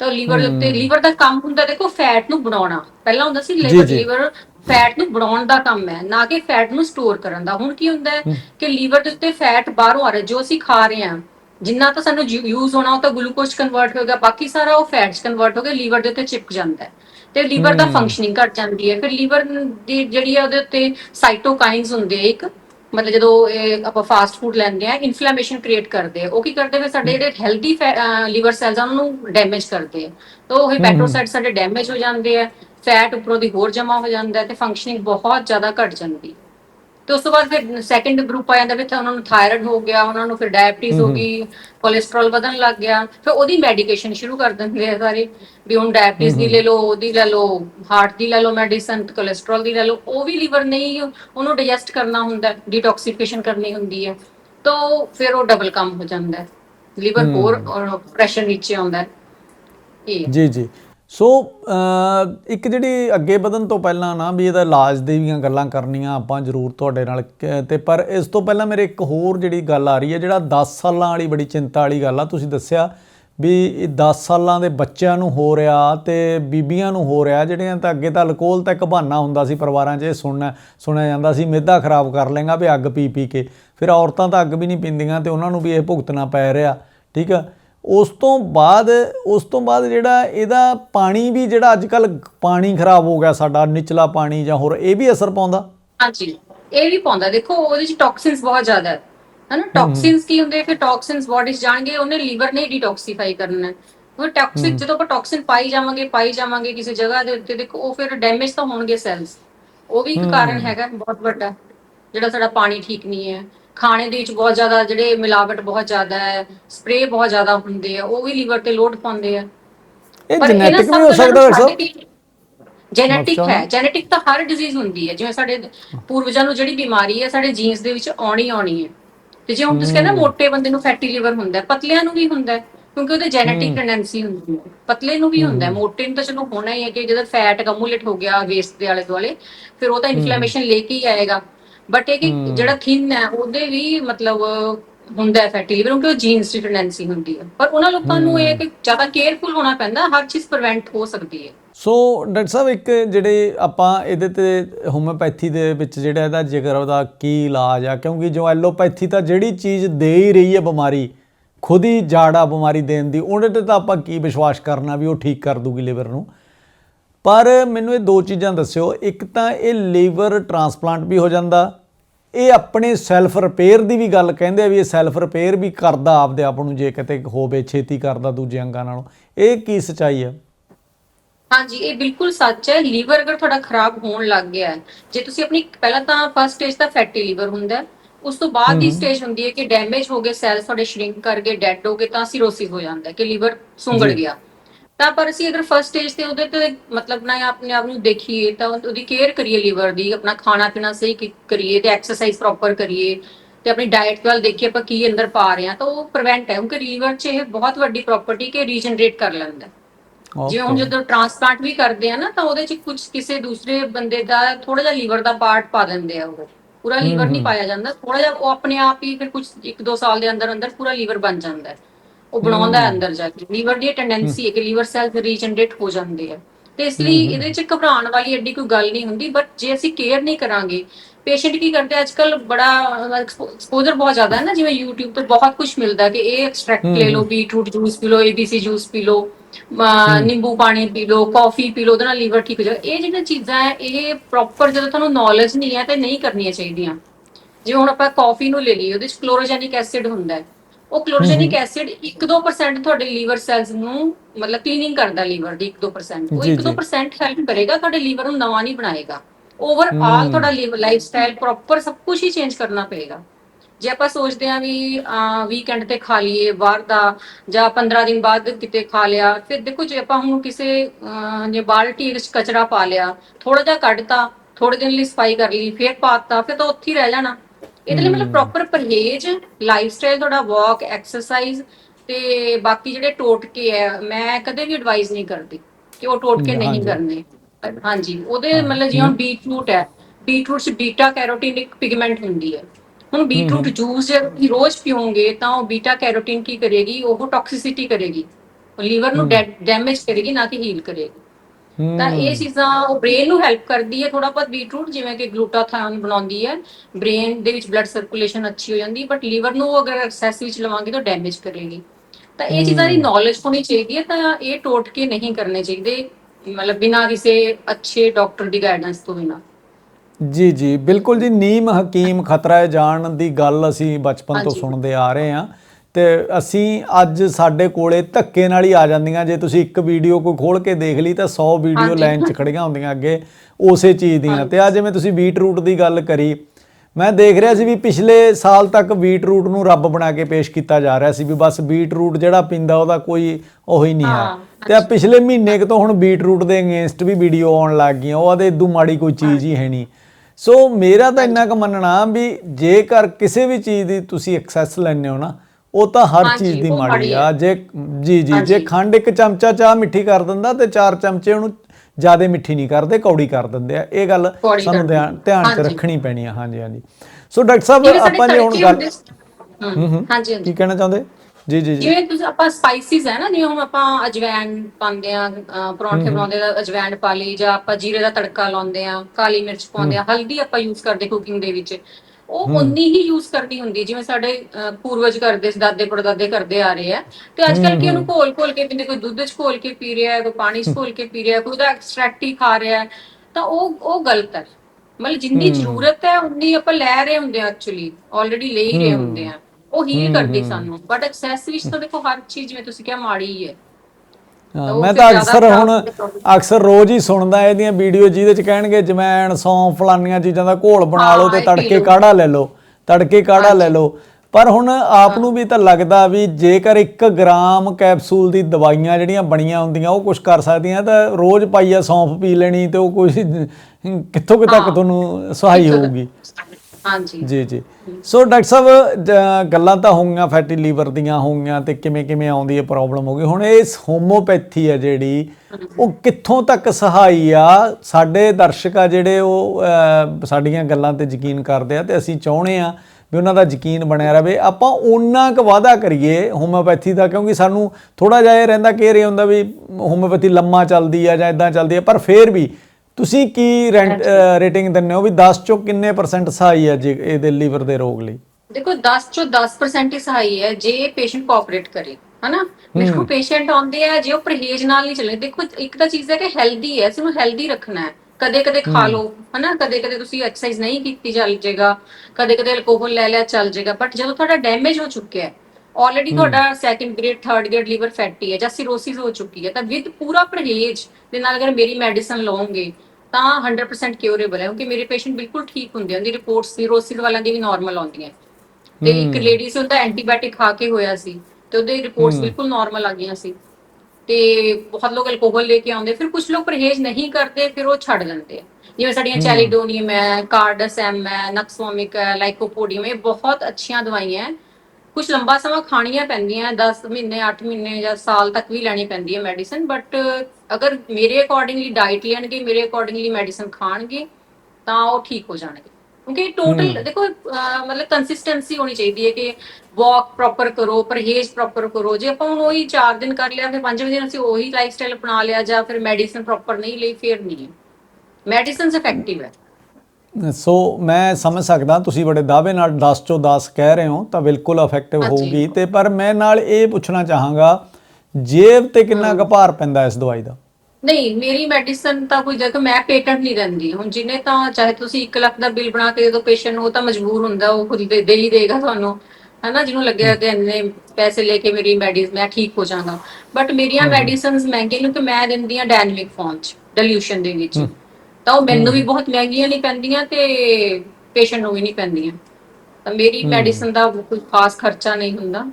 Speaker 2: ਤਾਂ ਲੀਵਰ ਦੇ ਉੱਤੇ। ਲੀਵਰ ਦਾ ਕੰਮ ਹੁੰਦਾ ਦੇਖੋ ਫੈਟ ਨੂੰ ਬਣਾਉਣਾ ਪਹਿਲਾਂ ਹੁੰਦਾ ਸੀ। ਲੀਵਰ ਫੈਟ ਨੂੰ ਬਣਾਉਣ ਦਾ ਕੰਮ ਹੈ ਨਾ ਕਿ ਫੈਟ ਨੂੰ ਸਟੋਰ ਕਰਨ ਦਾ। ਹੁਣ ਕੀ ਹੁੰਦਾ ਹੈ। ਕਿ ਲੀਵਰ ਦੇ ਉੱਤੇ ਫੈਟ ਬਾਹਰੋਂ ਆ ਰਿਹਾ ਜੋ ਅਸੀਂ ਖਾ ਰਹੇ ਹਾਂ ਜਿੰਨਾ ਤਾਂ ਸਾਨੂੰ ਯੂਜ਼ ਹੋਣਾ ਉਹ ਤਾਂ ਗਲੂਕੋਜ਼ ਕਨਵਰਟ ਹੋ ਗਿਆ ਬਾਕੀ ਸਾਰਾ ਉਹ ਫੈਟਸ ਕਨਵਰਟ ਹੋ ਕੇ ਲੀਵਰ ਦੇ ਉੱਤੇ ਚਿਪਕ ਜਾਂਦਾ ਹੈ। ਤੇ ਲੀਵਰ ਦਾ। ਫੰਕਸ਼ਨਿੰਗ ਘਟ ਜਾਂਦੀ ਹੈ। ਫਿਰ ਲੀਵਰ ਦੀ ਜਿਹੜੀ ਹੈ ਉਹਦੇ ਉੱਤੇ ਸਾਈਟੋਕਾਈਨਸ ਹੁੰਦੇ ਇੱਕ ਮਤਲਬ ਜਦੋਂ ਇਹ ਆਪਾਂ ਫਾਸਟ ਫੂਡ ਲੈਂਦੇ ਆ ਇਨਫਲੇਮੇਸ਼ਨ ਕ੍ਰੀਏਟ ਕਰਦੇ ਆ। ਉਹ ਕੀ ਕਰਦੇ ਫਿਰ ਸਾਡੇ ਜਿਹੜੇ ਹੈਲਦੀ ਲੀਵਰ ਸੈਲਸ ਆ ਉਹਨਾਂ ਨੂੰ ਡੈਮੇਜ ਕਰਦੇ ਆ। ਤਾਂ ਉਹ ਹੈਪੈਟੋਸਾਈਟ ਸਾਡੇ ਡੈਮੇਜ ਹੋ ਜਾਂਦੇ ਆ। ਫੈਟ ਉੱਪਰੋਂ ਦੀ ਹੋਰ ਜਮਾ ਹੋ ਜਾਂਦਾ ਤੇ ਫੰਕਸ਼ਨਿੰਗ ਬਹੁਤ ਜ਼ਿਆਦਾ ਘਟ ਜਾਂਦੀ ਤੇ ਉਸ ਤੋਂ ਬਾਅਦ ਫਿਰ ਸੈਕੰਡ ਗਰੁੱਪ ਆ ਜਾਂਦਾ ਵੀ ਤਾਂ ਉਹਨਾਂ ਨੂੰ ਥਾਇਰਾਇਡ ਹੋ ਗਿਆ ਉਹਨਾਂ ਨੂੰ ਫਿਰ ਡਾਇਬੀਟੀਜ਼ ਹੋ। ਗਈ ਕੋਲੇਸਟ੍ਰੋਲ ਵਧਣ ਲੱਗ ਗਿਆ ਫਿਰ ਉਹਦੀ ਮੈਡੀਕੇਸ਼ਨ ਸ਼ੁਰੂ ਕਰ ਦਿੰਦੇ ਆ ਸਾਰੇ ਵੀ ਹੁਣ ਡਾਇਬੀਟੀਜ਼ ਦੀ। ਲੈ ਲਓ ਉਹਦੀ ਲੈ ਲਓ ਹਾਰਟ ਦੀ ਲੈ ਲਓ ਮੈਡੀਸਨ ਕੋਲੇਸਟ੍ਰੋਲ ਦੀ ਲੈ ਲਓ ਉਹ ਵੀ ਲੀਵਰ ਨਹੀਂ ਉਹਨੂੰ ਡਾਈਜੈਸਟ ਕਰਨਾ ਹੁੰਦਾ ਡੀਟੌਕਸੀਫਿਕੇਸ਼ਨ ਕਰਨੀ ਹੁੰਦੀ ਹੈ ਤਾਂ ਫਿਰ ਉਹ ਡਬਲ ਕੰਮ ਹੋ ਜਾਂਦਾ ਹੈ। ਲਿਵਰ ਹੋਰ ਪ੍ਰੈਸ਼ਰ ਨੀਚੇ ਆਉਂਦਾ ਹੈ।
Speaker 1: ਜੀ ਜੀ। ਸੋ ਇੱਕ ਜਿਹੜੀ ਅੱਗੇ ਵਧਣ ਤੋਂ ਪਹਿਲਾਂ ਨਾ ਵੀ ਇਹਦਾ ਇਲਾਜ ਦੀ ਵੀ ਗੱਲਾਂ ਕਰਨੀਆਂ ਆਪਾਂ ਜ਼ਰੂਰ ਤੁਹਾਡੇ ਨਾਲ ਕ- ਤੇ ਪਰ ਇਸ ਤੋਂ ਪਹਿਲਾਂ ਮੇਰੇ ਇੱਕ ਹੋਰ ਜਿਹੜੀ ਗੱਲ ਆ ਰਹੀ ਹੈ, ਜਿਹੜਾ 10 ਸਾਲਾਂ ਵਾਲੀ ਬੜੀ ਚਿੰਤਾ ਵਾਲੀ ਗੱਲ ਆ, ਤੁਸੀਂ ਦੱਸਿਆ ਵੀ ਇਹ 10 ਸਾਲਾਂ ਦੇ ਬੱਚਿਆਂ ਨੂੰ ਹੋ ਰਿਹਾ ਤੇ ਬੀਬੀਆਂ ਨੂੰ ਹੋ ਰਿਹਾ, ਜਿਹੜੀਆਂ ਤਾਂ ਅੱਗੇ ਤਾਂ ਅਲਕੋਹਲ ਤਾਂ ਇੱਕ ਬਹਾਨਾ ਹੁੰਦਾ ਸੀ ਪਰਿਵਾਰਾਂ 'ਚ, ਇਹ ਸੁਣਨਾ, ਸੁਣਿਆ ਜਾਂਦਾ ਸੀ, ਮਿੱਧਾ ਖਰਾਬ ਕਰ ਲੇਗਾ ਵੀ ਅੱਗ ਪੀ ਪੀ ਕੇ, ਫਿਰ ਔਰਤਾਂ ਤਾਂ ਅੱਗ ਵੀ ਨਹੀਂ ਪੀਂਦੀਆਂ ਤੇ ਉਹਨਾਂ ਨੂੰ ਵੀ ਇਹ ਭੁਗਤਣਾ ਪੈ ਰਿਹਾ, ਠੀਕ ਆ? ਉਸ ਤੋਂ ਬਾਅਦ ਉਸ ਤੋਂ ਬਾਅਦ ਜਿਹੜਾ ਇਹਦਾ ਪਾਣੀ ਵੀ ਜਿਹੜਾ ਅੱਜ ਕੱਲ ਪਾਣੀ ਖਰਾਬ ਹੋ ਗਿਆ ਸਾਡਾ ਨਿਚਲਾ ਪਾਣੀ ਜਾਂ ਹੋਰ ਇਹ ਵੀ ਅਸਰ ਪਾਉਂਦਾ?
Speaker 2: ਹਾਂਜੀ ਇਹ ਵੀ ਪਾਉਂਦਾ। ਦੇਖੋ ਉਹਦੇ ਚ ਟੌਕਸਿਨਸ ਬਹੁਤ ਜ਼ਿਆਦਾ ਹੈ। ਹਨਾ? ਟੌਕਸਿਨਸ ਕੀ ਹੁੰਦੇ? ਫਿਰ ਟੌਕਸਿਨਸ ਬਾਡੀ ਚ ਜਾਣਗੇ ਉਹਨੇ ਲੀਵਰ ਨੇ ਡੀਟੌਕਸੀਫਾਈ ਕਰਨਾ ਹੈ। ਉਹ ਟੌਕਸਿਕ ਜਦੋਂ ਆਪਾਂ ਟੌਕਸਿਨ ਪਾਈ ਜਾਵਾਂਗੇ ਪਾਈ ਜਾਵਾਂਗੇ ਕਿਸੇ ਜਗ੍ਹਾ ਦੇ ਉੱਤੇ ਦੇਖੋ ਉਹ ਫਿਰ ਡੈਮੇਜ ਤਾਂ ਹੋਣਗੇ ਸੈਲਸ ਉਹ ਵੀ ਇੱਕ ਕਾਰਨ ਹੈਗਾ ਬਹੁਤ ਵੱਡਾ ਜਿਹੜਾ ਸਾਡਾ ਪਾਣੀ ਠੀਕ ਨਹੀਂ ਹੈ। ਖਾਣੇ ਦੇ ਵਿੱਚ ਬਹੁਤ ਜ਼ਿਆਦਾ ਜਿਹੜੇ ਮਿਲਾਵਟ ਬਹੁਤ ਜ਼ਿਆਦਾ ਹੈ ਸਪਰੇ ਬਹੁਤ ਜ਼ਿਆਦਾ ਹੁੰਦੇ ਆ ਉਹ ਵੀ ਲੀਵਰ ਤੇ ਲੋਡ ਪਾਉਂਦੇ ਆ।
Speaker 1: ਇਹ ਜੈਨੇਟਿਕ ਵੀ ਹੋ ਸਕਦਾ ਡਾਕਟਰ ਸਾਹਿਬ?
Speaker 2: ਜੈਨੇਟਿਕ। ਹੈ ਜੈਨੇਟਿਕ ਤਾਂ ਹਰ ਡਿਜ਼ੀਜ਼ ਹੁੰਦੀ ਹੈ ਜਿਵੇਂ ਸਾਡੇ ਪੂਰਵਜਾਂ ਨੂੰ ਜਿਹੜੀ ਬਿਮਾਰੀ ਹੈ ਸਾਡੇ ਜੀਨਸ ਦੇ ਵਿੱਚ ਆਉਣੀ ਆਉਣੀ ਹੈ। ਤੇ ਜੇ ਹੁਣ ਤੁਸੀਂ ਕਹਿੰਦੇ ਮੋਟੇ ਬੰਦੇ ਨੂੰ ਫੈਟੀ ਲਿਵਰ ਹੁੰਦਾ ਹੈ ਪਤਲਿਆਂ ਨੂੰ ਵੀ ਹੁੰਦਾ ਹੈ ਕਿਉਂਕਿ ਉਹਦੇ ਜੈਨੇਟਿਕ ਟੈਂਡੈਂਸੀ ਹੁੰਦੀ ਹੈ। ਪਤਲੇ ਨੂੰ ਵੀ ਹੁੰਦਾ ਹੈ ਮੋਟੇ ਨੂੰ ਤਾਂ ਚਲੋ ਹੋਣਾ ਹੀ ਹੈ ਕਿ ਜਦੋਂ ਫੈਟ ਅਕਮੂਲੇਟ ਹੋ ਗਿਆ ਵੇਸਟ ਦੇ ਆਲੇ ਦੁਆਲੇ ਫਿਰ ਉਹ ਤਾਂ ਇਨਫਲੇਮੇਸ਼ਨ ਲੈ ਕੇ ਹੀ ਆਏਗਾ। ਬਟ ਇਹ ਕਿ ਜਿਹੜਾ ਥਿਨ ਹੈ ਉਹਦੇ ਵੀ ਮਤਲਬ ਹੁੰਦਾ ਹੈ ਫੈਟੀ ਲਿਵਰ ਕਿਉਂਕਿ ਉਹ ਜੀਨਸ ਦੀ ਟੈਂਡੈਂਸੀ ਹੁੰਦੀ ਹੈ। ਪਰ ਉਹਨਾਂ ਲੋਕਾਂ ਨੂੰ ਇਹ ਕਿ ਜ਼ਿਆਦਾ ਕੇਅਰਫੁਲ ਹੋਣਾ ਪੈਂਦਾ ਹਰ ਚੀਜ਼ ਪ੍ਰੀਵੈਂਟ ਹੋ ਸਕਦੀ ਹੈ।
Speaker 1: ਸੋ ਡਾਕਟਰ ਸਾਹਿਬ ਇੱਕ ਜਿਹੜੇ ਆਪਾਂ ਇਹਦੇ ਤੇ ਹੋਮਿਓਪੈਥੀ ਦੇ ਵਿੱਚ ਜਿਹੜਾ ਇਹਦਾ ਜ਼ਿਕਰ ਉਹਦਾ ਕੀ ਇਲਾਜ ਆ? ਕਿਉਂਕਿ ਜੋ ਐਲੋਪੈਥੀ ਤਾਂ ਜਿਹੜੀ ਚੀਜ਼ ਦੇ ਹੀ ਰਹੀ ਹੈ ਬਿਮਾਰੀ ਖੁਦ ਹੀ ਜਾੜਾ ਬਿਮਾਰੀ ਦੇਣ ਦੀ ਉਹਦੇ ਤੇ ਤਾਂ ਆਪਾਂ ਕੀ ਵਿਸ਼ਵਾਸ ਕਰਨਾ ਵੀ ਉਹ ਠੀਕ ਕਰ ਦੂਗੀ ਲਿਵਰ ਨੂੰ? ਪਰ ਮੈਨੂੰ ਇਹ ਦੋ ਚੀਜ਼ਾਂ ਦੱਸਿਓ। ਇੱਕ ਤਾਂ ਇਹ ਲੀਵਰ ਟਰਾਂਸਪਲਾਂਟ ਵੀ ਹੋ ਜਾਂਦਾ। ਇਹ ਆਪਣੇ ਸੈਲਫ ਰਿਪੇਅਰ ਦੀ ਵੀ ਗੱਲ ਕਹਿੰਦੇ ਆ ਵੀ ਇਹ ਸੈਲਫ ਰਿਪੇਅਰ ਵੀ ਕਰਦਾ ਆਪਦੇ ਆਪ ਨੂੰ ਜੇ ਕਿਤੇ ਹੋਵੇ ਛੇਤੀ ਕਰਦਾ ਦੂਜੇ ਅੰਗਾਂ ਨਾਲੋਂ। ਇਹ ਕੀ ਸਚਾਈ ਹੈ?
Speaker 2: ਹਾਂਜੀ ਇਹ ਬਿਲਕੁਲ ਸੱਚ ਹੈ। ਲੀਵਰ ਅਗਰ ਤੁਹਾਡਾ ਖਰਾਬ ਹੋਣ ਲੱਗ ਗਿਆ ਹੈ ਜੇ ਤੁਸੀਂ ਆਪਣੀ ਪਹਿਲਾਂ ਤਾਂ ਫਸਟ ਸਟੇਜ ਤਾਂ ਫੈਟੀ ਲੀਵਰ ਹੁੰਦਾ ਉਸ ਤੋਂ ਬਾਅਦ ਦੀ ਸਟੇਜ ਹੁੰਦੀ ਹੈ ਕਿ ਡੈਮੇਜ ਹੋ ਗਏ ਸੈਲਸ ਤੁਹਾਡੇ ਸ਼ਰਿੰਕ ਕਰ ਗਏ ਡੈਡ ਹੋ ਗਏ ਤਾਂ ਸਿਰੋਸਿਸ ਹੋ ਜਾਂਦਾ ਕਿ ਲੀਵਰ ਸੁੰਗੜ ਗਿਆ। ਤਾਂ ਪਰ ਅਸੀਂ ਅਗਰ ਫਸਟ ਸਟੇਜ ਤੇ ਉਹਦੇ ਤੇ ਮਤਲਬ ਨਾ ਆਪਣੇ ਆਪ ਨੂੰ ਦੇਖੀਏ ਤਾਂ ਉਹਦੀ ਕੇਅਰ ਕਰੀਏ ਲੀਵਰ ਦੀ ਆਪਣਾ ਖਾਣਾ ਪੀਣਾ ਸਹੀ ਕਰੀਏ ਤੇ ਐਕਸਰਸਾਈਜ਼ ਪ੍ਰੋਪਰ ਕਰੀਏ ਤੇ ਆਪਣੀ ਡਾਈਟ ਵੱਲ ਦੇਖੀਏ ਆਪਾਂ ਕੀ ਅੰਦਰ ਪਾ ਰਹੇ ਹਾਂ ਤਾਂ ਉਹ ਪ੍ਰੀਵੈਂਟ ਹੈ ਕਿਉਂਕਿ ਲੀਵਰ 'ਚ ਇਹ ਬਹੁਤ ਵੱਡੀ ਪ੍ਰਾਪਰਟੀ ਕਿ ਰੀਜਨਰੇਟ ਕਰ ਲੈਂਦਾ। ਜਿਵੇਂ ਹੁਣ ਜਦੋਂ ਟ੍ਰਾਂਸਪਲਾਂਟ ਵੀ ਕਰਦੇ ਆ ਨਾ ਤਾਂ ਉਹਦੇ ਚ ਕੁਝ ਕਿਸੇ ਦੂਸਰੇ ਬੰਦੇ ਦਾ ਥੋੜਾ ਜਿਹਾ ਲੀਵਰ ਦਾ ਪਾਰਟ ਪਾ ਦਿੰਦੇ ਆ ਉਹ। ਪੂਰਾ ਲੀਵਰ ਨਹੀਂ ਪਾਇਆ ਜਾਂਦਾ ਥੋੜਾ ਜਿਹਾ ਉਹ ਆਪਣੇ ਆਪ ਹੀ ਫਿਰ ਕੁਝ 1-2 ਸਾਲ ਦੇ ਅੰਦਰ ਅੰਦਰ ਪੂਰਾ ਲੀਵਰ ਬਣ ਜਾਂਦਾ। ਹੈ ਉਹ ਬਣਾਉਂਦਾ ਹੈ ਅੰਦਰ ਜਾ ਕੇ। ਲੀਵਰ ਦੀ ਟੈਂਡੈਂਸੀ ਹੈ ਕਿ ਲੀਵਰ ਸੈਲਸ ਰੀਜਨਰੇਟ ਹੋ ਜਾਂਦੇ ਆ। ਤੇ ਇਸ ਲਈ ਇਹਦੇ ਚ ਘਬਰਾਉਣ ਵਾਲੀ ਐਡੀ ਕੋਈ ਗੱਲ ਨਹੀਂ ਹੁੰਦੀ ਬਟ ਜੇ ਅਸੀਂ ਕੇਅਰ ਨਹੀਂ ਕਰਾਂਗੇ ਪੇਸ਼ੈਂਟ ਕੀ ਕਰਦੇ ਅੱਜ ਕੱਲ ਬੜਾ ਐਕਸਪੋਜ਼ਰ ਬਹੁਤ ਜ਼ਿਆਦਾ ਹੈ ਨਾ ਜਿਵੇਂ YouTube ਤੇ ਬਹੁਤ ਕੁਝ ਮਿਲਦਾ ਕਿ ਇਹ ਐਕਸਟ੍ਰੈਕਟ ਲੈ ਲਓ ਬੀਟਰੂਟ ਜੂਸ ਪੀ ਲਓ ABC ਜੂਸ ਪੀ ਲਓ ਨਿੰਬੂ ਪਾਣੀ ਪੀ ਲਓ ਕਾਫੀ ਪੀ ਲਓ ਉਹਦੇ ਨਾਲ ਲੀਵਰ ਠੀਕ ਹੋ ਜਾਏਗਾ ਇਹ ਜਿਹੜੀਆਂ ਚੀਜ਼ਾਂ ਹੈ ਇਹ ਪ੍ਰੋਪਰ ਜਦੋਂ ਤੁਹਾਨੂੰ ਨੌਲੇਜ ਨਹੀਂ ਹੈ ਤੇ ਨਹੀਂ ਕਰਨੀਆਂ ਚਾਹੀਦੀਆਂ। ਜਿਵੇਂ ਹੁਣ ਆਪਾਂ ਕਾਫੀ ਨੂੰ ਲੈ ਲਈਏ ਉਹਦੇ ਵਿੱਚ ਕਲੋਰੋਜੈਨਿਕ ਐਸਿਡ ਹੁੰਦਾ ਹੈ। ਉਹ ਕਲੋਰੋਜੈਨਿਕ ਐਸਿਡ 1-2% ਤੁਹਾਡੇ ਲੀਵਰ ਸੈਲਸ ਨੂੰ ਮਤਲਬ ਕਲੀਨਿੰਗ ਕਰਦਾ ਲੀਵਰ ਦੀ 1-2% ਉਹ
Speaker 1: ਜੀ, ਜੀ।
Speaker 2: 1-2% ਹੈਲਪ ਕਰੇਗਾ ਤੁਹਾਡੇ ਲੀਵਰ ਨੂੰ ਨਵਾਂ ਨਹੀਂ ਬਣਾਏਗਾ। ਓਵਰਆਲ ਤੁਹਾਡਾ ਲਾਈਫ ਸਟਾਈਲ ਪ੍ਰੋਪਰ ਸਭ ਕੁਝ ਹੀ ਚੇਂਜ ਕਰਨਾ ਪਏਗਾ। ਜੇ ਆਪਾਂ ਸੋਚਦੇ ਆ ਵੀ ਵੀਕਐਂਡ ਤੇ ਖਾ ਲਈਏ ਬਾਹਰ ਦਾ ਜਾਂ 15 ਦਿਨ ਬਾਅਦ ਕਿਤੇ ਖਾ ਲਿਆ ਫਿਰ ਦੇਖੋ ਜੇ ਆਪਾਂ ਹੁਣ ਕਿਸੇ ਜੇ ਬਾਲਟੀ ਵਿੱਚ ਕਚਰਾ ਪਾ ਲਿਆ ਥੋੜਾ ਜਿਹਾ ਕੱਢਤਾ ਥੋੜੇ ਦਿਨ ਲਈ ਸਫ਼ਾਈ ਕਰ ਲਈ ਫਿਰ ਪਾਤਾ ਫਿਰ ਤਾਂ ਉੱਥੇ ਹੀ ਰਹਿ ਜਾਣਾ। ਇਹਦੇ ਲਈ ਮਤਲਬ ਪ੍ਰੋਪਰ ਪਰਹੇਜ਼ ਲਾਈਫ ਸਟਾਈਲ ਤੁਹਾਡਾ ਵਾਕ ਐਕਸਰਸਾਈਜ਼ ਤੇ ਬਾਕੀ ਜਿਹੜੇ ਟੋਟਕੇ ਹੈ ਮੈਂ ਕਦੇ ਵੀ ਐਡਵਾਈਸ ਨਹੀਂ ਕਰਦੀ ਕਿ ਉਹ ਟੋਟਕੇ ਨਹੀਂ ਕਰਨੇ। ਹਾਂਜੀ ਉਹਦੇ ਮਤਲਬ ਜਿਵੇਂ ਬੀਟਰੂਟ ਹੈ ਬੀਟਰੂਟ 'ਚ ਬੀਟਾ ਕੈਰੋਟਿਨ ਇੱਕ ਪਿਗਮੈਂਟ ਹੁੰਦੀ ਹੈ। ਹੁਣ ਬੀਟਰੂਟ ਜੂਸ ਜੇ ਤੁਸੀਂ ਰੋਜ਼ ਪੀਓਗੇ ਤਾਂ ਉਹ ਬੀਟਾ ਕੈਰੋਟਿਨ ਕੀ ਕਰੇਗੀ? ਉਹ ਟੌਕਸਿਸਿਟੀ ਕਰੇਗੀ। ਲੀਵਰ ਨੂੰ ਡੈਮੇਜ ਕਰੇਗੀ ਨਾ ਕਿ ਹੀਲ ਕਰੇਗੀ। ਤਾਂ ਇਹ ਚੀਜ਼ਾਂ ਉਹ ਬ੍ਰੇਨ ਨੂੰ ਹੈਲਪ ਕਰਦੀ ਹੈ ਥੋੜਾ ਬਹੁਤ ਬੀਟਰੂਟ ਜਿਵੇਂ ਕਿ ਗਲੂਟਾਥਾਇਨ ਬਣਾਉਂਦੀ ਹੈ। ਬ੍ਰੇਨ ਦੇ ਵਿੱਚ ਬਲੱਡ ਸਰਕੂਲੇਸ਼ਨ ਅੱਛੀ ਹੋ ਜਾਂਦੀ ਬਟ ਲੀਵਰ ਨੂੰ ਉਹ ਅਗਰ ਐਕਸੈਸ ਵਿੱਚ ਲਵਾਂਗੇ ਤਾਂ ਡੈਮੇਜ ਕਰੇਗੀ। ਤਾਂ ਇਹ ਚੀਜ਼ਾਂ ਦੀ ਨੌਲੇਜ ਹੋਣੀ ਚਾਹੀਦੀ ਹੈ ਤਾਂ ਇਹ ਟੋਟਕੇ ਨਹੀਂ ਕਰਨੇ ਚਾਹੀਦੇ ਮਤਲਬ ਬਿਨਾਂ ਕਿਸੇ ਅੱਛੇ ਡਾਕਟਰ ਦੀ ਗਾਈਡੈਂਸ ਤੋਂ ਬਿਨਾਂ।
Speaker 1: ਜੀ ਜੀ ਬਿਲਕੁਲ ਜੀ ਨੀਮ ਹਕੀਮ ਖਤਰਾ ਹੈ ਜਾਣ ਦੀ ਗੱਲ ਅਸੀਂ ਬਚਪਨ ਤੋਂ। ਸੁਣਦੇ ਆ ਰਹੇ ਹਾਂ। ਤੇ ਅਸੀਂ ਅੱਜ ਸਾਡੇ ਕੋਲੇ ਧੱਕੇ ਨਾਲ ਹੀ ਆ ਜਾਂਦੀਆਂ। ਜੇ ਤੁਸੀਂ ਇੱਕ ਵੀਡੀਓ ਕੋਈ ਖੋਲ ਕੇ ਦੇਖ ਲਈ ਤਾਂ 100 ਵੀਡੀਓ। ਲਾਈਨ 'ਚ ਖੜੀਆਂ ਹੁੰਦੀਆਂ ਅੱਗੇ ਉਸੇ ਚੀਜ਼ ਦੀਆਂ। ਤੇ ਆ ਜਿਵੇਂ ਤੁਸੀਂ ਬੀਟਰੂਟ ਦੀ ਗੱਲ ਕਰੀ ਮੈਂ ਦੇਖ ਰਿਹਾ ਸੀ ਵੀ ਪਿਛਲੇ ਸਾਲ ਤੱਕ ਬੀਟਰੂਟ ਨੂੰ ਰੱਬ ਬਣਾ ਕੇ ਪੇਸ਼ ਕੀਤਾ ਜਾ ਰਿਹਾ ਸੀ ਵੀ ਬਸ ਬੀਟਰੂਟ ਜਿਹੜਾ ਪੀਂਦਾ ਉਹਦਾ ਕੋਈ ਉਹ ਹੀ ਨਹੀਂ ਹੈ। ਤੇ ਆ ਪਿਛਲੇ ਮਹੀਨੇ ਕੁ ਤੋਂ ਹੁਣ ਬੀਟਰੂਟ ਦੇ ਅਗੇਂਸਟ ਵੀ ਵੀਡੀਓ ਆਉਣ ਲੱਗ ਗਈਆਂ ਉਹ ਆਦੇ ਇਦੋਂ ਮਾੜੀ ਕੋਈ ਚੀਜ਼ ਹੀ ਹੈ ਨਹੀਂ। ਸੋ ਮੇਰਾ ਤਾਂ ਇੰਨਾ ਕੁ ਮੰਨਣਾ ਵੀ ਜੇਕਰ ਕਿਸੇ ਵੀ ਚੀਜ਼ ਦੀ ਤੁਸੀਂ ਐਕਸੈਸ ਲੈਂਦੇ ਹੋ ਨਾ ਉਹ ਤਾਂ ਹਰ ਚੀਜ਼ ਦੀ ਮਾੜੀ ਆ। ਜੇ ਜੀ ਜੀ ਜੇ। ਖੰਡ ਇੱਕ ਚਮਚਾ ਚਾਹ ਮਿੱਠੀ ਕਰ ਦਿੰਦਾ ਤੇ ਚਾਰ ਚਮਚੇ ਉਹਨੂੰ ਜ਼ਿਆਦਾ ਮਿੱਠੀ ਨਹੀਂ ਕਰਦੇ ਕੌੜੀ ਕਰ ਦਿੰਦੇ ਆ। ਇਹ ਗੱਲ ਸਾਨੂੰ ਧਿਆਨ ਧਿਆਨ ਚ। ਰੱਖਣੀ ਪੈਣੀ ਆ। ਹਾਂਜੀ ਹਾਂਜੀ। ਸੋ ਡਾਕਟਰ ਸਾਹਿਬ ਆਪਾਂ ਜੇ ਹੁਣ ਗੱਲ
Speaker 2: ਹਾਂਜੀ ਹਾਂਜੀ।
Speaker 1: ਕੀ ਕਹਿਣਾ ਚਾਹੁੰਦੇ? ਜੀ ਜੀ ਜੀ।
Speaker 2: ਜਿਵੇਂ ਤੁਸੀਂ ਆਪਾਂ ਸਪਾਈਸਿਸ ਹੈ ਨਾ ਜਿਵੇਂ ਹੁਣ ਆਪਾਂ ਅਜਵੈਨ ਪਾਉਂਦੇ ਆ ਪਰੌਂਠੇ ਬਣਾਉਂਦੇ ਤਾਂ ਅਜਵੈਨ ਪਾ ਲਈ ਜਾਂ ਆਪਾਂ ਜੀਰੇ ਦਾ ਤੜਕਾ ਲਾਉਂਦੇ ਆ ਕਾਲੀ ਮਿਰਚ ਪਾਉਂਦੇ ਆ ਹਲਦੀ ਆਪਾਂ ਯੂਜ਼ ਕਰਦੇ ਕੁਕਿੰਗ ਦੇ ਵਿੱਚ। ਉਹ ਉਨੀ ਹੀ ਯੂਜ਼ ਕਰਨੀ ਹੁੰਦੀ ਜਿਵੇਂ ਸਾਡੇ ਅਹ, ਪੂਰਵਜ ਕਰਦੇ ਸੀ ਦਾਦੇ ਪੜਦਾਦੇ ਕਰਦੇ ਆ ਰਹੇ ਆ। ਤੇ ਅੱਜ ਕੱਲ੍ਹ ਕੀ ਉਹਨੂੰ ਘੋਲ ਘੋਲ ਕੇ ਪੀਂਦੇ ਕੋਈ ਦੁੱਧ 'ਚ ਘੋਲ ਕੇ ਪੀ ਰਿਹਾ ਹੈ ਕੋਈ ਪਾਣੀ 'ਚ ਘੋਲ ਕੇ ਪੀ ਰਿਹਾ ਹੈ ਕੋਈ ਉਹਦਾ ਐਕਸਟ੍ਰੈਕਟ ਹੀ ਖਾ ਰਿਹਾ ਹੈ ਤਾਂ ਉਹ ਉਹ ਗਲਤ ਹੈ। ਮਤਲਬ ਜਿੰਨੀ ਜ਼ਰੂਰਤ ਹੈ ਉਨੀ ਆਪਾਂ ਲੈ ਰਹੇ ਹੁੰਦੇ ਆ ਐਕਚੁਅਲੀ ਆਲਰੇਡੀ ਲੈ ਹੀ। ਰਹੇ ਹੁੰਦੇ ਆ ਉਹ ਹੀਲ ਕਰਦੀ ਸਾਨੂੰ। ਬਟ ਐਕਸੈਸ ਵਿੱਚ ਤਾਂ ਦੇਖੋ ਹਰ ਚੀਜ਼ ਜਿਵੇਂ ਤੁਸੀਂ ਕਿਹਾ ਮਾੜੀ ਹੀ।
Speaker 1: ਮੈਂ ਤਾਂ ਅਕਸਰ ਹੁਣ ਅਕਸਰ ਰੋਜ਼ ਹੀ ਸੁਣਦਾ ਇਹਦੀਆਂ ਵੀਡੀਓ ਜਿਹਦੇ ਚ ਕਹਿਣਗੇ ਜਮੈਣ ਸੌਂਫ ਫਲਾਨੀਆਂ ਚੀਜ਼ਾਂ ਦਾ ਘੋਲ ਬਣਾ ਲਓ ਤੇ ਤੜਕੇ। ਕਾੜਾ ਲੈ ਲਓ ਤੜਕੇ ਕਾੜਾ ਲੈ ਲਓ। ਪਰ ਹੁਣ ਆਪ ਨੂੰ ਵੀ ਤਾਂ ਲੱਗਦਾ ਵੀ ਜੇਕਰ 1 ਗ੍ਰਾਮ ਕੈਪਸੂਲ ਦੀ ਦਵਾਈਆਂ ਜਿਹੜੀਆਂ ਬਣੀਆਂ ਹੁੰਦੀਆਂ ਉਹ ਕੁਝ ਕਰ ਸਕਦੀਆਂ ਤਾਂ ਰੋਜ਼ ਪਾਈਆ ਸੌਂਫ ਪੀ ਲੈਣੀ ਤੇ ਉਹ ਕੋਈ ਕਿੱਥੋਂ ਕਿ ਤੱਕ ਤੁਹਾਨੂੰ ਸਹਾਈ ਹੋਊਗੀ?
Speaker 2: ਹਾਂਜੀ।
Speaker 1: ਜੀ ਜੀ। ਸੋ ਡਾਕਟਰ ਸਾਹਿਬ ਗੱਲਾਂ ਤਾਂ ਹੋਈਆਂ ਫੈਟੀ ਲੀਵਰ ਦੀਆਂ ਹੋਈਆਂ ਤੇ ਕਿਵੇਂ ਕਿਵੇਂ ਆਉਂਦੀ ਹੈ ਪ੍ਰੋਬਲਮ ਹੋ ਗਈ। ਹੁਣ ਇਸ ਹੋਮੋਪੈਥੀ ਹੈ ਜਿਹੜੀ ਉਹ ਕਿੱਥੋਂ ਤੱਕ ਸਹਾਈ ਆ? ਸਾਡੇ ਦਰਸ਼ਕ ਆ ਜਿਹੜੇ ਉਹ ਸਾਡੀਆਂ ਗੱਲਾਂ ਤੇ ਯਕੀਨ ਕਰਦੇ ਆ ਤੇ ਅਸੀਂ ਚਾਹੁੰਦੇ ਆ ਵੀ ਉਹਨਾਂ ਦਾ ਯਕੀਨ ਬਣਿਆ ਰਵੇ ਆਪਾਂ ਉਹਨਾਂ ਕੁ ਵਾਅਦਾ ਕਰੀਏ ਹੋਮੋਪੈਥੀ ਦਾ ਕਿਉਂਕਿ ਸਾਨੂੰ ਥੋੜਾ ਜਿਹਾ ਇਹ ਰਹਿੰਦਾ ਕਿ ਇਹ ਹੁੰਦਾ ਵੀ ਹੋਮੋਪੈਥੀ ਲੰਮਾ ਚੱਲਦੀ ਆ ਜਾਂ ਇਦਾਂ ਚੱਲਦੀ ਆ ਪਰ ਫੇਰ ਵੀ ਤੁਸੀਂ ਕੀ ਰੇਟਿੰਗ ਦਿੰਦੇ ਹੋ ਵੀ 10 ਚੋਂ ਕਿੰਨੇ ਪਰਸੈਂਟ ਸਹਾਈ ਹੈ ਜੇ ਇਹਦੇ ਲੀਵਰ ਦੇ ਰੋਗ ਲਈ?
Speaker 2: ਦੇਖੋ 10 ਚੋਂ 10% ਹੀ ਸਹਾਈ ਹੈ ਜੇ ਪੇਸ਼ੈਂਟ ਕੋਆਪਰੇਟ ਕਰੇ ਹਨਾ? ਦੇਖੋ ਪੇਸ਼ੈਂਟ ਆਉਂਦੇ ਆ ਜੇ ਉਹ ਪਰਹੇਜ਼ ਨਾਲ ਨਹੀਂ ਚੱਲੇ ਦੇਖੋ ਇੱਕ ਤਾਂ ਚੀਜ਼ ਹੈ ਕਿ ਹੈਲਦੀ ਹੈ ਸਾਨੂੰ ਹੈਲਦੀ ਰੱਖਣਾ ਹੈ। ਕਦੇ ਕਦੇ ਖਾ ਲਓ ਹਨਾ? ਕਦੇ ਕਦੇ ਤੁਸੀਂ ਐਕਸਰਸਾਈਜ਼ ਨਹੀਂ ਕੀਤੀ ਚੱਲ ਜਾਏਗਾ ਕਦੇ ਕਦੇ ਅਲਕੋਹਲ ਲੈ ਲਿਆ ਚੱਲ ਜਾਏਗਾ ਬਟ ਜਦੋਂ ਤੁਹਾਡਾ ਡੈਮੇਜ ਹੋ ਚੁੱਕਿਆ ਹੈ ਆਲਰੇਡੀ ਤੁਹਾਡਾ second grade third grade liver fatty ਹੈ ਜਾਂ ਸਿਰੋਸਿਸ ਹੋ ਚੁੱਕੀ ਹੈ ਤਾਂ ਵਿਦ ਪੂਰਾ ਪਰਹੇਜ਼ ਦੇ ਨਾਲ ਅਗਰ ਮੇਰੀ ਮੈਡੀਸਨ ਲਓਗੇ ਤਾਂ 100% ਕਿਉਰੇਬਲ ਹੈ ਕਿਉਂਕਿ ਮੇਰੇ ਪੇਸ਼ੈਂਟ ਬਿਲਕੁਲ ਠੀਕ ਹੁੰਦੇ ਆ ਉਹਦੀ ਰਿਪੋਰਟਸ ਸਿਰੋਸਿਸ ਵਾਲਿਆਂ ਦੀ ਵੀ ਨਾਰਮਲ ਆਉਂਦੀਆਂ। ਤੇ ਇੱਕ ਲੇਡੀ ਸੀ ਉਹਦਾ ਐਂਟੀਬਾਇਓਟਿਕ ਖਾ ਕੇ ਹੋਇਆ ਸੀ ਤੇ ਉਹਦੇ ਰਿਪੋਰਟਸ ਬਿਲਕੁਲ ਨਾਰਮਲ ਆ ਗਈਆਂ ਸੀ। ਤੇ ਬਹੁਤ ਲੋਕ ਅਲਕੋਹਲ ਲੈ ਕੇ ਆਉਂਦੇ ਫਿਰ ਕੁਝ ਲੋਕ ਪਰਹੇਜ਼ ਨਹੀਂ ਕਰਦੇ ਫਿਰ ਉਹ ਛੱਡ ਦਿੰਦੇ ਆ। ਜਿਵੇਂ ਸਾਡੀਆਂ ਚੈਲੀਡੋਨੀਅਮ ਹੈ ਕਾਰਡਸੈਮ ਹੈ ਨਕਸੋਮਿਕ ਹੈ ਲਾਈਕੋਪੋਡੀਅਮ ਇਹ ਬਹੁਤ ਅੱਛੀਆਂ ਦਵਾਈਆਂ ਹੈ। ਕੁਝ ਲੰਬਾ ਸਮਾਂ ਖਾਣੀਆਂ ਪੈਂਦੀਆਂ 10 ਮਹੀਨੇ 8 ਮਹੀਨੇ ਜਾਂ ਸਾਲ ਤੱਕ ਵੀ ਲੈਣੀ ਪੈਂਦੀ ਹੈ ਮੈਡੀਸਨ ਬਟ ਅਗਰ ਮੇਰੇ ਅਕੋਰਡਿੰਗਲੀ ਡਾਈਟ ਲੈਣਗੇ ਮੇਰੇ ਅਕੋਰਡਿੰਗਲੀ ਮੈਡੀਸਨ ਖਾਣਗੇ ਤਾਂ ਉਹ ਠੀਕ ਹੋ ਜਾਣਗੇ। ਕਿਉਂਕਿ ਟੋਟਲ ਦੇਖੋ ਮਤਲਬ ਕੰਸਿਸਟੈਂਸੀ ਹੋਣੀ ਚਾਹੀਦੀ ਹੈ ਕਿ ਵਾਕ ਪ੍ਰੋਪਰ ਕਰੋ ਪਰਹੇਜ਼ ਪ੍ਰੋਪਰ ਕਰੋ। ਜੇ ਆਪਾਂ ਹੁਣ ਉਹੀ 4 ਦਿਨ ਕਰ ਲਿਆ ਫਿਰ 5 ਦਿਨ ਅਸੀਂ ਉਹੀ ਲਾਈਫਸਟਾਈਲ ਅਪਣਾ ਲਿਆ ਜਾਂ ਫਿਰ ਮੈਡੀਸਨ ਪ੍ਰੋਪਰ ਨਹੀਂ ਲਈ ਫਿਰ ਨਹੀਂ। ਮੈਡੀਸਨਸ ਇਫੈਕਟਿਵ ਹੈ।
Speaker 1: ਸੋ ਮੈਂ ਸਮਝ ਸਕਦਾ ਤੁਸੀਂ ਬੜੇ ਦਾਅਵੇ ਨਾਲ 10 ਚੋਂ 10 ਕਹਿ ਰਹੇ ਹੋ ਤਾਂ ਬਿਲਕੁਲ ਇਫੈਕਟਿਵ। ਹੋਊਗੀ। ਤੇ ਪਰ ਮੈਂ ਨਾਲ ਇਹ ਪੁੱਛਣਾ ਚਾਹਾਂਗਾ ਜੇਬ ਤੇ ਕਿੰਨਾ ਕੁ ਭਾਰ ਪੈਂਦਾ ਇਸ ਦਵਾਈ ਦਾ?
Speaker 2: ਨਹੀਂ ਮੇਰੀ ਮੈਡੀਸਨ ਤਾਂ ਕੋਈ ਦੇਖੋ ਮੈਂ ਪੇਟੈਂਟ ਨਹੀਂ ਦਿੰਦੀ। ਹੁਣ ਜਿਹਨੇ ਤਾਂ ਚਾਹੇ ਤੁਸੀਂ 1 ਲੱਖ ਦਾ ਬਿੱਲ ਬਣਾ ਕੇ ਦੇ ਪੇਸ਼ੈਂਟ ਉਹ ਤਾਂ ਮਜਬੂਰ ਹੁੰਦਾ ਉਹ ਖੁਦ ਦੇ ਦੇ ਹੀ ਦੇਗਾ ਤੁਹਾਨੂੰ। ਹਨਾ ਜਿਹਨੂੰ ਲੱਗਿਆ ਕਿ ਇੰਨੇ ਪੈਸੇ ਲੈ ਕੇ ਮੇਰੀ ਮੈਡੀਸ ਮੈਂ ਠੀਕ ਹੋ ਜਾਵਾਂਗਾ। ਬਟ ਮੇਰੀਆਂ ਮੈਡੀਸਿਨਸ ਮਹਿੰਗੀਆਂ ਕਿਉਂਕਿ ਮੈਂ ਦਿੰਦੀ ਆ ਡਾਇਨਾਮਿਕ ਫਾਰਮ ਚ ਡਿਲੂਸ਼ਨ ਦੇ ਵਿੱਚ। ਤਾਂ ਉਹ ਮੈਨੂੰ ਵੀ ਬਹੁਤ ਮਹਿੰਗੀਆਂ ਨਹੀਂ ਪੈਂਦੀਆਂ ਤੇ ਪੇਸ਼ੈਂਟ ਨੂੰ ਵੀ ਨਹੀਂ ਪੈਂਦੀਆਂ। ਤਾਂ ਮੇਰੀ ਮੈਡੀਸਨ ਦਾ ਕੋਈ ਖਾਸ ਖਰਚਾ ਨਹੀਂ ਹੁੰਦਾ।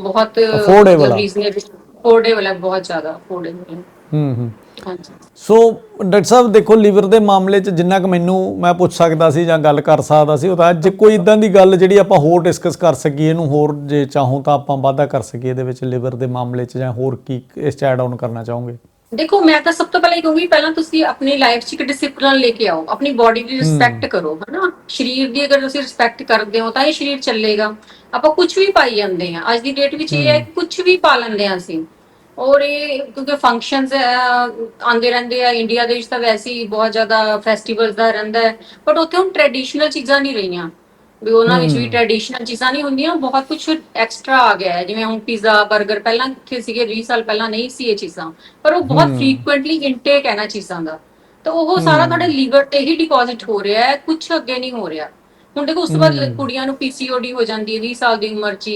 Speaker 2: ਬਹੁਤ
Speaker 1: Affordable ਆ।
Speaker 2: ਅਫੋਰਡੇਬਲ ਹੈ ਬਹੁਤ ਜ਼ਿਆਦਾ ਅਫੋਰਡੇਬਲ ਹੈ
Speaker 1: ਹੂੰ ਹੂੰ।
Speaker 2: ਹਾਂਜੀ।
Speaker 1: ਸੋ ਡਾਕਟਰ ਸਾਹਿਬ ਦੇਖੋ ਲੀਵਰ ਦੇ ਮਾਮਲੇ 'ਚ ਜਿੰਨਾ ਕੁ ਮੈਨੂੰ ਮੈਂ ਪੁੱਛ ਸਕਦਾ ਸੀ ਜਾਂ ਗੱਲ ਕਰ ਸਕਦਾ ਸੀ ਉਹ ਤਾਂ ਜੇ ਕੋਈ ਇਦਾਂ ਦੀ ਗੱਲ ਜਿਹੜੀ ਆਪਾਂ ਹੋਰ ਡਿਸਕਸ ਕਰ ਸਕੀਏ ਇਹਨੂੰ ਹੋਰ ਜੇ ਚਾਹੋ ਤਾਂ ਆਪਾਂ ਵਾਧਾ ਕਰ ਸਕੀਏ ਇਹਦੇ ਵਿੱਚ ਲੀਵਰ ਦੇ ਮਾਮਲੇ 'ਚ ਜਾਂ ਹੋਰ ਕੀ ਇਸ 'ਚ ਐਡ ਆਨ ਕਰਨਾ ਚਾਹੋਗੇ?
Speaker 2: ਦੇਖੋ ਮੈਂ ਤਾਂ ਸਭ ਤੋਂ ਪਹਿਲਾਂ ਇਹ ਕਹੂੰਗੀ ਪਹਿਲਾਂ ਤੁਸੀਂ ਆਪਣੀ ਲਾਈਫ 'ਚ ਇੱਕ ਡਿਸਪਲਿਨ ਲੈ ਕੇ ਆਓ। ਆਪਣੀ ਬਾਡੀ ਦੀ ਰਿਸਪੈਕਟ ਕਰੋ ਹਨਾ? ਸਰੀਰ ਦੀ ਅਗਰ ਤੁਸੀਂ ਰਿਸਪੈਕਟ ਕਰਦੇ ਹੋ ਤਾਂ ਇਹ ਸਰੀਰ ਚੱਲੇਗਾ। ਆਪਾਂ ਕੁਝ ਵੀ ਪਾਈ ਜਾਂਦੇ ਆ ਅੱਜ ਦੀ ਡੇਟ ਵਿੱਚ ਇਹ ਹੈ ਕੁਝ ਵੀ ਪਾ ਲੈਂਦੇ ਆ ਅਸੀਂ। ਔਰ ਇਹ ਕਿਉਂਕਿ ਫੰਕਸ਼ਨਸ ਆਉਂਦੇ ਰਹਿੰਦੇ ਆ। ਇੰਡੀਆ ਦੇ ਵਿੱਚ ਤਾਂ ਵੈਸੇ ਹੀ ਬਹੁਤ ਜ਼ਿਆਦਾ ਫੈਸਟੀਵਲਸ ਦਾ ਰਹਿੰਦਾ ਹੈ। ਬਟ ਉੱਥੇ ਹੁਣ ਟ੍ਰੈਡੀਸ਼ਨਲ ਚੀਜ਼ਾਂ ਨਹੀਂ ਰਹੀਆਂ। ਵੀ ਉਹਨਾਂ ਵਿੱਚ ਵੀ ਟ੍ਰੈਡੀਸ਼ਨਲ ਚੀਜ਼ਾਂ ਨਹੀਂ ਹੁੰਦੀਆਂ। ਬਹੁਤ ਕੁਝ ਐਕਸਟਰਾ ਆ ਗਿਆ ਹੈ। ਜਿਵੇਂ ਹੁਣ ਪੀਜ਼ਾ 버ਗਰ ਪਹਿਲਾਂ ਕਿੱਥੇ ਸੀਗੇ 20 ਸਾਲ ਪਹਿਲਾਂ ਨਹੀਂ ਸੀ ਇਹ ਚੀਜ਼ਾਂ। ਪਰ ਉਹ ਬਹੁਤ ਫ੍ਰੀਕੁਐਂਟਲੀ ਇਨਟੇਕ ਹੈ ਨਾ ਚੀਜ਼ਾਂ ਦਾ। ਤਾਂ ਉਹ ਸਾਰਾ ਤੁਹਾਡੇ ਲੀਵਰ ਤੇ ਹੀ ਡਿਪੋਜ਼ਿਟ ਹੋ ਰਿਹਾ ਹੈ। ਕੁਝ ਅੱਗੇ ਨਹੀਂ ਹੋ ਰਿਹਾ। ਹੁਣ ਦੇਖੋ ਉਸ ਤੋਂ ਬਾਅਦ ਕੁੜੀਆਂ ਨੂੰ ਪੀਸੀਓਡੀ ਹੋ ਜਾਂਦੀ ਹੈ 20 ਸਾਲ ਦੀ ਉਮਰ 'ਚ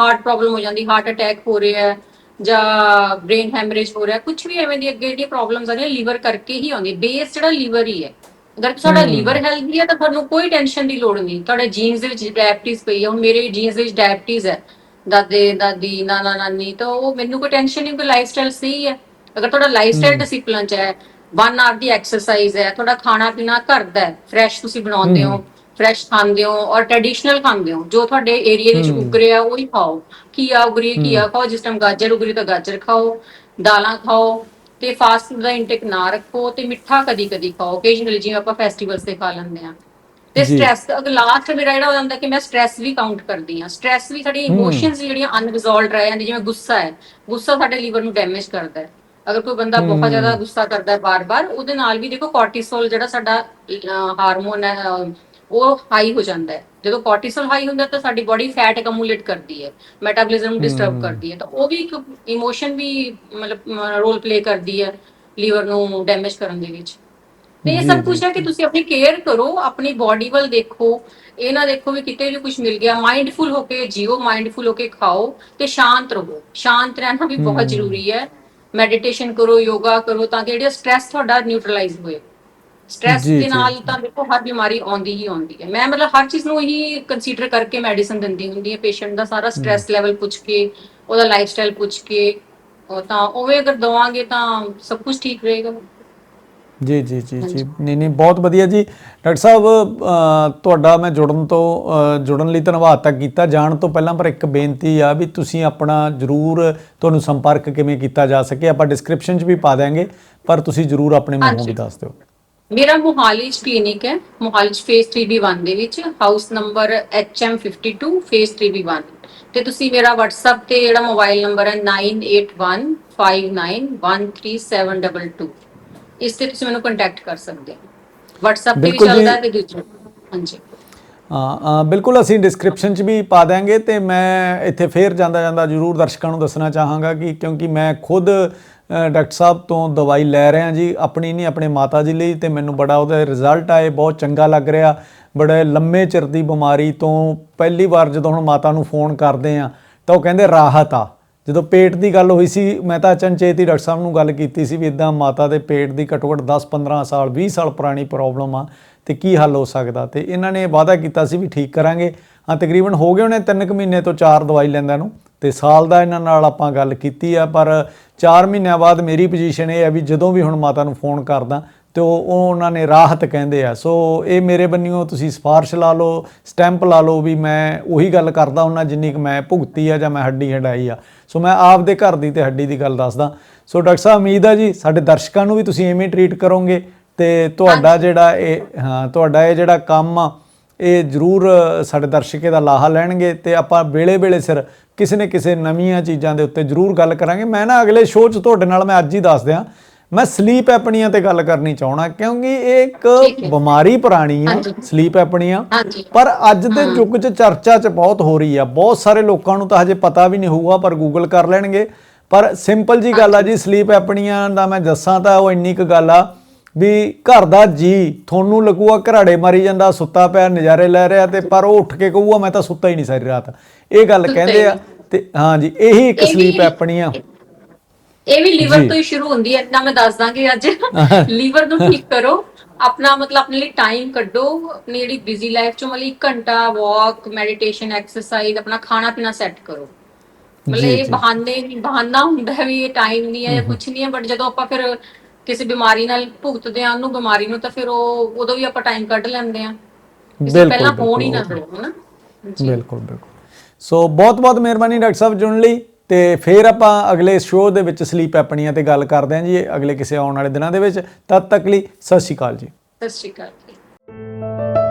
Speaker 2: ਹਾਰਟ ਪ੍ਰੋਬਲਮ ਹੋ ਜਾਂਦੀ ਹਾਰਟ ਅਟੈਕ ਹੋ ਰਿਹਾ ਹੈ ਜਾਂ ਬ੍ਰੇਨ ਹੈਮਰੇਜ ਹੋ ਰਿਹਾ ਕੁਝ ਵੀ ਐਵੇਂ ਦੀ ਅੱਗੇ ਜਿਹੜੀਆਂ ਪ੍ਰੋਬਲਮਸ ਆ ਰਹੀਆਂ ਲੀਵਰ ਕਰਕੇ ਹੀ ਆਉਂਦੀ ਬੇਸ ਜਿਹੜਾ ਲੀਵਰ ਹੀ ਹੈ। ਅਗਰ ਤੁਹਾਡਾ ਲੀਵਰ ਹੈਲਦੀ ਹੈ ਤਾਂ ਤੁਹਾਨੂੰ ਕੋਈ ਟੈਨਸ਼ਨ ਦੀ ਲੋੜ ਨਹੀਂ। ਤੁਹਾਡੇ ਜੀਨਸ ਦੇ ਵਿੱਚ ਡਾਇਬਟੀਜ਼ ਪਈ ਹੈ ਹੁਣ ਮੇਰੇ ਜੀਨਸ ਦੇ ਵਿੱਚ ਡਾਇਬਟੀਜ਼ ਹੈ। ਦਾਦੇ ਦਾਦੀ ਨਾਨਾ ਨਾਨੀ ਤਾਂ ਉਹ ਮੈਨੂੰ ਕੋਈ ਟੈਨਸ਼ਨ ਨਹੀਂ ਕਿ ਲਾਈਫਸਟਾਈਲ ਸਹੀ ਹੈ। ਅਗਰ ਤੁਹਾਡਾ ਲਾਈਫਸਟਾਈਲ ਡਿਸਪਲਿਨ ਚ ਹੈ ਵਨ ਆਰ ਦੀ ਐਕਸਰਸਾਈਜ਼ ਹੈ ਤੁਹਾਡਾ ਖਾਣਾ ਪੀਣਾ ਘਰ ਦਾ ਹੈ ਫਰੈਸ਼ ਤੁਸੀਂ ਬਣਾਉਂਦੇ ਹੋ ਫਰੈਸ਼ ਖਾਂਦੇ ਹੋ ਔਰ ਟ੍ਰੈਡੀਸ਼ਨਲ ਖਾਂਦੇ ਹੋ ਜੋ ਤੁਹਾਡੇ ਏਰੀਆ ਵਿੱਚ ਉੱਗ ਰਿਹਾ ਉਹੀ ਖਾਓ। ਘੀਆ ਉੱਗ ਰਹੀ ਹੈ। ਘੀਆ ਖਾਓ ਜਿਸ ਟਾਈਮ ਗਾਜਰ ਉੱਗ ਰਹੀ ਤਾਂ ਗਾਜਰ ਖਾਓ ਦਾਲਾਂ ਖਾਓ ਤੇ ਫਾਸਟ ਫੂਡ ਦਾ ਇੰਟੇਕ ਨਾ ਰੱਖੋ ਤੇ ਮਿੱਠਾ ਕਦੀ ਕਦੀ ਖਾਓ। ਓਕੇਸ਼ਨਲੀ ਜਿਵੇਂ ਆਪਾਂ ਫੈਸਟੀਵਲਸ ਤੇ ਖਾ ਲੈਂਦੇ ਆ ਤੇ। ਸਟ੍ਰੈਸ ਅਗਰ ਲਾਸਟ ਮੇਰਾ ਜਿਹੜਾ ਹੋ ਜਾਂਦਾ ਕਿ ਮੈਂ ਸਟ੍ਰੈਸ ਵੀ ਕਾਊਂਟ ਕਰਦੀ ਆ ਸਟ੍ਰੈਸ ਵੀ ਸਾਡੀ ਇਮੋਸ਼ਨਸ ਜਿਹੜੀਆਂ ਅਨਰਿਜ਼ੋਲਵਡ ਰਹਿ ਜਾਂਦੀ ਜਿਵੇਂ ਗੁੱਸਾ ਹੈ। ਗੁੱਸਾ ਸਾਡੇ ਲੀਵਰ ਨੂੰ ਡੈਮੇਜ ਕਰਦਾ ਹੈ। ਅਗਰ ਕੋਈ ਬੰਦਾ ਬਹੁਤ ਜ਼ਿਆਦਾ ਗੁੱਸਾ ਕਰਦਾ ਹੈ ਬਾਰ-ਬਾਰ ਉਹਦੇ ਨਾਲ ਵੀ ਦੇਖੋ ਕੋਰਟੀਸੋਲ ਜਿਹੜਾ ਸਾਡਾ ਹਾਰਮੋਨ ਹੈ ਉਹ ਹਾਈ ਹੋ ਜਾਂਦਾ ਹੈ। ਜਦੋਂ ਕੋਰਟੀਸੋਲ ਹਾਈ ਹੁੰਦਾ ਤਾਂ ਸਾਡੀ ਬਾਡੀ ਫੈਟ ਅਕਮੂਲੇਟ ਕਰਦੀ ਹੈ ਮੈਟਾਬੋਲਿਜ਼ਮ ਡਿਸਟਰਬ ਕਰਦੀ ਹੈ। ਤਾਂ ਉਹ ਵੀ ਇੱਕ ਇਮੋਸ਼ਨ ਵੀ ਮਤਲਬ ਰੋਲ ਪਲੇ ਕਰਦੀ ਹੈ ਲੀਵਰ ਨੂੰ ਡੈਮੇਜ ਕਰਨ ਦੇ ਵਿੱਚ। ਤੇ ਇਹ ਸਭ ਕੁਝ ਹੈ ਕਿ ਤੁਸੀਂ ਆਪਣੀ ਕੇਅਰ ਕਰੋ ਆਪਣੀ ਬਾਡੀ ਵੱਲ ਦੇਖੋ ਇਹ ਨਾ ਦੇਖੋ ਵੀ ਕਿਤੇ ਵੀ ਕੁਝ ਮਿਲ ਗਿਆ ਮਾਈਂਡਫੁਲ ਹੋ ਕੇ ਜੀਓ ਮਾਈਂਡਫੁਲ ਹੋ ਕੇ ਖਾਓ ਤੇ ਸ਼ਾਂਤ ਰਹੋ। ਸ਼ਾਂਤ ਰਹਿਣਾ ਵੀ ਬਹੁਤ ਜ਼ਰੂਰੀ ਹੈ। ਮੈਡੀਟੇਸ਼ਨ ਕਰੋ ਯੋਗਾ ਕਰੋ ਤਾਂ ਕਿ ਜਿਹੜਾ ਸਟ्रेस ਤੁਹਾਡਾ ਨਿਊਟਰਲਾਈਜ਼ ਹੋਏ। ਸਟ्रेस ਦੇ ਨਾਲ ਤਾਂ ਦੇਖੋ ਹਰ ਬਿਮਾਰੀ ਆਉਂਦੀ ਹੀ ਆਉਂਦੀ ਹੈ। ਮੈਂ ਮਤਲਬ ਹਰ ਚੀਜ਼ ਨੂੰ ਹੀ ਕੰਸੀਡਰ ਕਰਕੇ ਮੈਡੀਸਨ ਦਿੰਦੀ ਹੁੰਦੀ ਹੈ। ਪੇਸ਼ੈਂਟ ਦਾ ਸਾਰਾ ਸਟ्रेस ਲੈਵਲ ਪੁੱਛ ਕੇ ਉਹਦਾ ਲਾਈਫ ਸਟਾਈਲ ਪੁੱਛ ਕੇ ਉਹ ਤਾਂ ਉਵੇਂ ਅਗਰ ਦਵਾਂਗੇ ਤਾਂ ਸਭ ਕੁਝ ਠੀਕ ਰਹੇਗਾ।
Speaker 1: ਜੀ ਜੀ ਜੀ ਜੀ। ਨਹੀਂ ਨਹੀਂ ਬਹੁਤ ਵਧੀਆ ਜੀ। ਡਾਕਟਰ ਸਾਹਿਬ ਤੁਹਾਡਾ ਮੈਂ ਜੁੜਨ ਤੋਂ ਜੁੜਨ ਲਈ ਧੰਨਵਾਦ ਤਾਂ ਕੀਤਾ। ਜਾਣ ਤੋਂ ਪਹਿਲਾਂ ਪਰ ਇੱਕ ਬੇਨਤੀ ਆ ਵੀ ਤੁਸੀਂ ਆਪਣਾ ਜਰੂਰ ਤੁਹਾਨੂੰ ਸੰਪਰਕ ਕਿਵੇਂ ਕੀਤਾ ਜਾ ਸਕੇ ਆਪਾਂ ਡਿਸਕ੍ਰਿਪਸ਼ਨ 'ਚ ਵੀ ਪਾ ਦਿਆਂਗੇ ਪਰ ਤੁਸੀਂ ਜਰੂਰ ਆਪਣੇ ਮੂੰਹੋਂ ਵੀ ਦੱਸ ਦਿਓ।
Speaker 2: ਮੇਰਾ ਮੋਹਾਲੀ 'ਚ ਕਲੀਨਿਕ ਹੈ ਮੋਹਾਲੀ 'ਚ ਫੇਸ 3B1 ਦੇ ਵਿੱਚ house number HM52 face 3B1 ਤੇ ਤੁਸੀਂ ਮੇਰਾ WhatsApp ਤੇ ਜਿਹੜਾ ਮੋਬਾਈਲ ਨੰਬਰ ਹੈ 9815913722 ਇਸ ਤੇ ਤੁਸੀਂ ਮੈਨੂੰ ਕੰਟੈਕਟ ਕਰ ਸਕਦੇ ਹੋ। WhatsApp ਤੇ ਵੀ। ਚੱਲਦਾ ਹੈ ਤੇ ਦੂਜੇ ਹਾਂਜੀ।
Speaker 1: ਹਾਂ ਬਿਲਕੁਲ ਅਸੀਂ ਡਿਸਕ੍ਰਿਪਸ਼ਨ 'ਚ ਵੀ ਪਾ ਦਿਆਂਗੇ ਤੇ ਮੈਂ ਇੱਥੇ ਫੇਰ ਜਾਂਦਾ ਜਾਂਦਾ ਜਰੂਰ ਦਰਸ਼ਕਾਂ ਨੂੰ ਦੱਸਣਾ ਚਾਹਾਂਗਾ ਕਿ ਕਿਉਂਕਿ ਮੈਂ ਖੁਦ ਡਾਕਟਰ ਸਾਹਿਬ ਤੋਂ ਦਵਾਈ ਲੈ ਰਿਹਾ ਜੀ, ਆਪਣੀ ਨਹੀਂ, ਆਪਣੇ ਮਾਤਾ ਜੀ ਲਈ ਤੇ ਮੈਨੂੰ ਬੜਾ ਉਹਦਾ ਰਿਜ਼ਲਟ ਆਏ, ਬਹੁਤ ਚੰਗਾ ਲੱਗ ਰਿਹਾ। ਬੜੇ ਲੰਮੇ ਚਿਰ ਦੀ ਬਿਮਾਰੀ ਤੋਂ ਪਹਿਲੀ ਵਾਰ ਜਦੋਂ ਹੁਣ ਮਾਤਾ ਨੂੰ ਫੋਨ ਕਰਦੇ ਆ ਤਾਂ ਉਹ ਕਹਿੰਦੇ ਰਾਹਤ ਆ। ਜਦੋਂ ਪੇਟ ਦੀ ਗੱਲ ਹੋਈ ਸੀ, ਮੈਂ ਤਾਂ ਅਚਨਚੇਤ ਹੀ ਡਾਕਟਰ ਸਾਹਿਬ ਨੂੰ ਗੱਲ ਕੀਤੀ ਸੀ ਵੀ ਇਦਾਂ ਮਾਤਾ ਦੇ ਪੇਟ ਦੀ ਘੱਟੋ ਘੱਟ 10-15 ਸਾਲ 20 ਸਾਲ ਪੁਰਾਣੀ ਪ੍ਰੋਬਲਮ ਆ ਤੇ ਕੀ ਹੱਲ ਹੋ ਸਕਦਾ? ਤੇ ਇਹਨਾਂ ਨੇ ਵਾਅਦਾ ਕੀਤਾ ਸੀ ਵੀ ਠੀਕ ਕਰਾਂਗੇ। ਹਾਂ, ਤਕਰੀਬਨ ਹੋ ਗਏ ਉਹਨੇ 3 ਕੁ ਮਹੀਨੇ ਤੋਂ 4 ਦਵਾਈ ਲੈਂਦਾ ਨੂੰ ਤੇ ਸਾਲ ਦਾ ਇਹਨਾਂ ਨਾਲ ਆਪਾਂ ਗੱਲ ਕੀਤੀ ਆ, ਪਰ 4 ਮਹੀਨਿਆਂ ਬਾਅਦ ਮੇਰੀ ਪੋਜੀਸ਼ਨ ਇਹ ਹੈ ਵੀ ਜਦੋਂ ਵੀ ਹੁਣ ਮਾਤਾ ਨੂੰ ਫੋਨ ਕਰਦਾ ਤੇ ਉਹ ਉਹ ਉਹਨਾਂ ਨੇ ਰਾਹਤ ਕਹਿੰਦੇ ਆ। ਸੋ ਇਹ ਮੇਰੇ ਬੰਨਿਓ ਤੁਸੀਂ ਸਿਫਾਰਿਸ਼ ਲਾ ਲਓ ਸਟੈਂਪ ਲਾ ਲਓ ਵੀ ਮੈਂ ਉਹੀ ਗੱਲ ਕਰਦਾ ਹੁੰਨਾ ਜਿੰਨੀ ਕੁ ਮੈਂ ਭੁਗਤੀ ਆ ਜਾਂ ਮੈਂ ਹੱਡੀ ਹੰਡਾਈ ਆ। ਸੋ ਮੈਂ ਆਪਦੇ ਘਰ ਦੀ ਤੇ ਹੱਡੀ ਦੀ ਗੱਲ ਦੱਸਦਾ। ਸੋ ਡਾਕਟਰ ਸਾਹਿਬ ਉਮੀਦ ਆ ਜੀ ਸਾਡੇ ਦਰਸ਼ਕਾਂ ਨੂੰ ਵੀ ਤੁਸੀਂ ਐਵੇਂ ਟਰੀਟ ਕਰੋਗੇ ਤੇ ਤੁਹਾਡਾ ਜਿਹੜਾ ਇਹ ਹਾਂ ਤੁਹਾਡਾ ਇਹ ਜਿਹੜਾ ਕੰਮ ਆ ਇਹ ਜ਼ਰੂਰ ਸਾਡੇ ਦਰਸ਼ਕ ਇਹਦਾ ਲਾਹਾ ਲੈਣਗੇ ਤੇ ਆਪਾਂ ਵੇਲੇ-ਵੇਲੇ ਸਿਰ ਕਿਸੇ ਨੇ ਕਿਸੇ ਨਵੀਆਂ ਚੀਜ਼ਾਂ ਦੇ ਉੱਤੇ ਜ਼ਰੂਰ ਗੱਲ ਕਰਾਂਗੇ। ਮੈਂ ਨਾ ਅਗਲੇ ਸ਼ੋਅ 'ਚ ਤੁਹਾਡੇ ਨਾਲ ਮੈਂ ਅੱਜ ਹੀ ਦੱਸ ਦਿਆਂ। ਮੈਂ ਸਲੀਪ ਐਪਨੀਆ ਤੇ ਗੱਲ ਕਰਨੀ ਚਾਹਣਾ ਕਿਉਂਕਿ ਇਹ ਇੱਕ
Speaker 2: ਹੈ।
Speaker 1: ਬਿਮਾਰੀ ਪੁਰਾਣੀ ਆ
Speaker 2: ਹਾਂਜੀ।
Speaker 1: ਸਲੀਪ ਐਪਨੀਆ
Speaker 2: ਹਾਂਜੀ।
Speaker 1: ਪਰ ਅੱਜ ਦੇ ਯੁੱਗ 'ਚ ਚਰਚਾ 'ਚ ਬਹੁਤ ਹੋ ਰਹੀ ਆ। ਬਹੁਤ ਸਾਰੇ ਲੋਕਾਂ ਨੂੰ ਤਾਂ ਹਜੇ ਪਤਾ ਵੀ ਨਹੀਂ ਹੋਊਗਾ ਪਰ ਗੂਗਲ ਕਰ ਲੈਣਗੇ। ਪਰ ਸਿੰਪਲ ਜੀ ਗੱਲ ਆ ਜੀ ਸਲੀਪ ਐਪਨੀਆ ਦਾ ਮੈਂ ਦੱਸਾਂ ਤਾਂ ਉਹ ਇੰਨੀ ਕੁ ਗੱਲ ਆ ਵੀ ਘਰ ਦਾ ਜੀ ਤੁਹਾਨੂੰ ਲੱਗੂਗਾ ਘਰਾੜੇ ਮਾਰੀ ਜਾਂਦਾ ਸੁੱਤਾ ਪਿਆ ਨਜ਼ਾਰੇ ਲੈ ਰਿਹਾ ਤੇ ਪਰ ਉਹ ਉੱਠ ਕੇ ਕਹੂਗਾ ਮੈਂ ਤਾਂ ਸੁੱਤਾ ਹੀ ਨਹੀਂ ਸਾਰੀ ਰਾਤ। ਇਹ ਗੱਲ
Speaker 2: ਹੀ
Speaker 1: ਕਹਿੰਦੇ ਆ। ਤੇ ਹਾਂ ਜੀ ਇਹੀ ਇੱਕ ਸਲੀਪ ਐਪਨੀਆ
Speaker 2: ਇਹ ਵੀ ਲੀਵਰ। ਤੋਂ ਹੀ ਸ਼ੁਰੂ ਹੁੰਦੀ ਹੈ ਨਾ ਮੈਂ ਦੱਸ ਦਾਂਗੀ ਅੱਜ। ਲੀਵਰ ਨੂੰ ਠੀਕ ਕਰੋ ਆਪਣਾ ਮਤਲਬ ਆਪਣੇ ਲਈ ਟਾਈਮ ਕੱਢੋ ਆਪਣੀ ਜਿਹੜੀ ਬਿਜ਼ੀ ਲਾਈਫ ਚੋਂ ਮਤਲਬ 1 ਘੰਟਾ ਵਾਕ ਮੈਡੀਟੇਸ਼ਨ ਐਕਸਰਸਾਈਜ਼ ਆਪਣਾ ਖਾਣਾ ਪੀਣਾ ਸੈੱਟ ਕਰੋ। ਮਤਲਬ ਇਹ। ਬਹਾਨੇ ਬਹਾਨਾ ਹੁੰਦਾ ਹੈ ਵੀ ਇਹ ਟਾਈਮ ਨਹੀਂ ਹੈ ਜਾਂ ਕੁਝ ਨਹੀਂ ਹੈ ਬਟ ਜਦੋਂ ਆਪਾਂ ਫਿਰ ਕਿਸੇ ਬਿਮਾਰੀ ਨਾਲ ਭੁਗਤਦੇ ਆ ਉਹਨੂੰ ਬਿਮਾਰੀ ਨੂੰ ਤਾਂ ਫਿਰ ਉਹ ਉਦੋਂ ਵੀ ਆਪਾਂ ਟਾਈਮ ਕੱਢ ਲੈਂਦੇ ਆ ਪਹਿਲਾਂ ਹੋਣ ਹੀ ਨਾ। ਦਿਓ ਹਨਾ?
Speaker 1: ਬਿਲਕੁਲ ਬਿਲਕੁਲ। ਸੋ ਬਹੁਤ ਬਹੁਤ ਮਿਹਰਬਾਨੀ ਡਾਕਟਰ ਸਾਹਿਬ ਜੁੜਨ ਲਈ। ਤੇ ਫਿਰ ਆਪਾਂ ਅਗਲੇ ਸ਼ੋਅ ਦੇ ਵਿੱਚ ਸਲੀਪ ਐਪਣੀਆਂ ਤੇ ਗੱਲ ਕਰਦੇ ਹਾਂ ਜੀ ਅਗਲੇ ਕਿਸੇ ਆਉਣ ਵਾਲੇ ਦਿਨਾਂ ਦੇ ਵਿੱਚ। ਤਦ ਤੱਕ ਲਈ ਸਤਿ ਸ਼੍ਰੀ ਅਕਾਲ ਜੀ।
Speaker 2: ਸਤਿ ਸ਼੍ਰੀ ਅਕਾਲ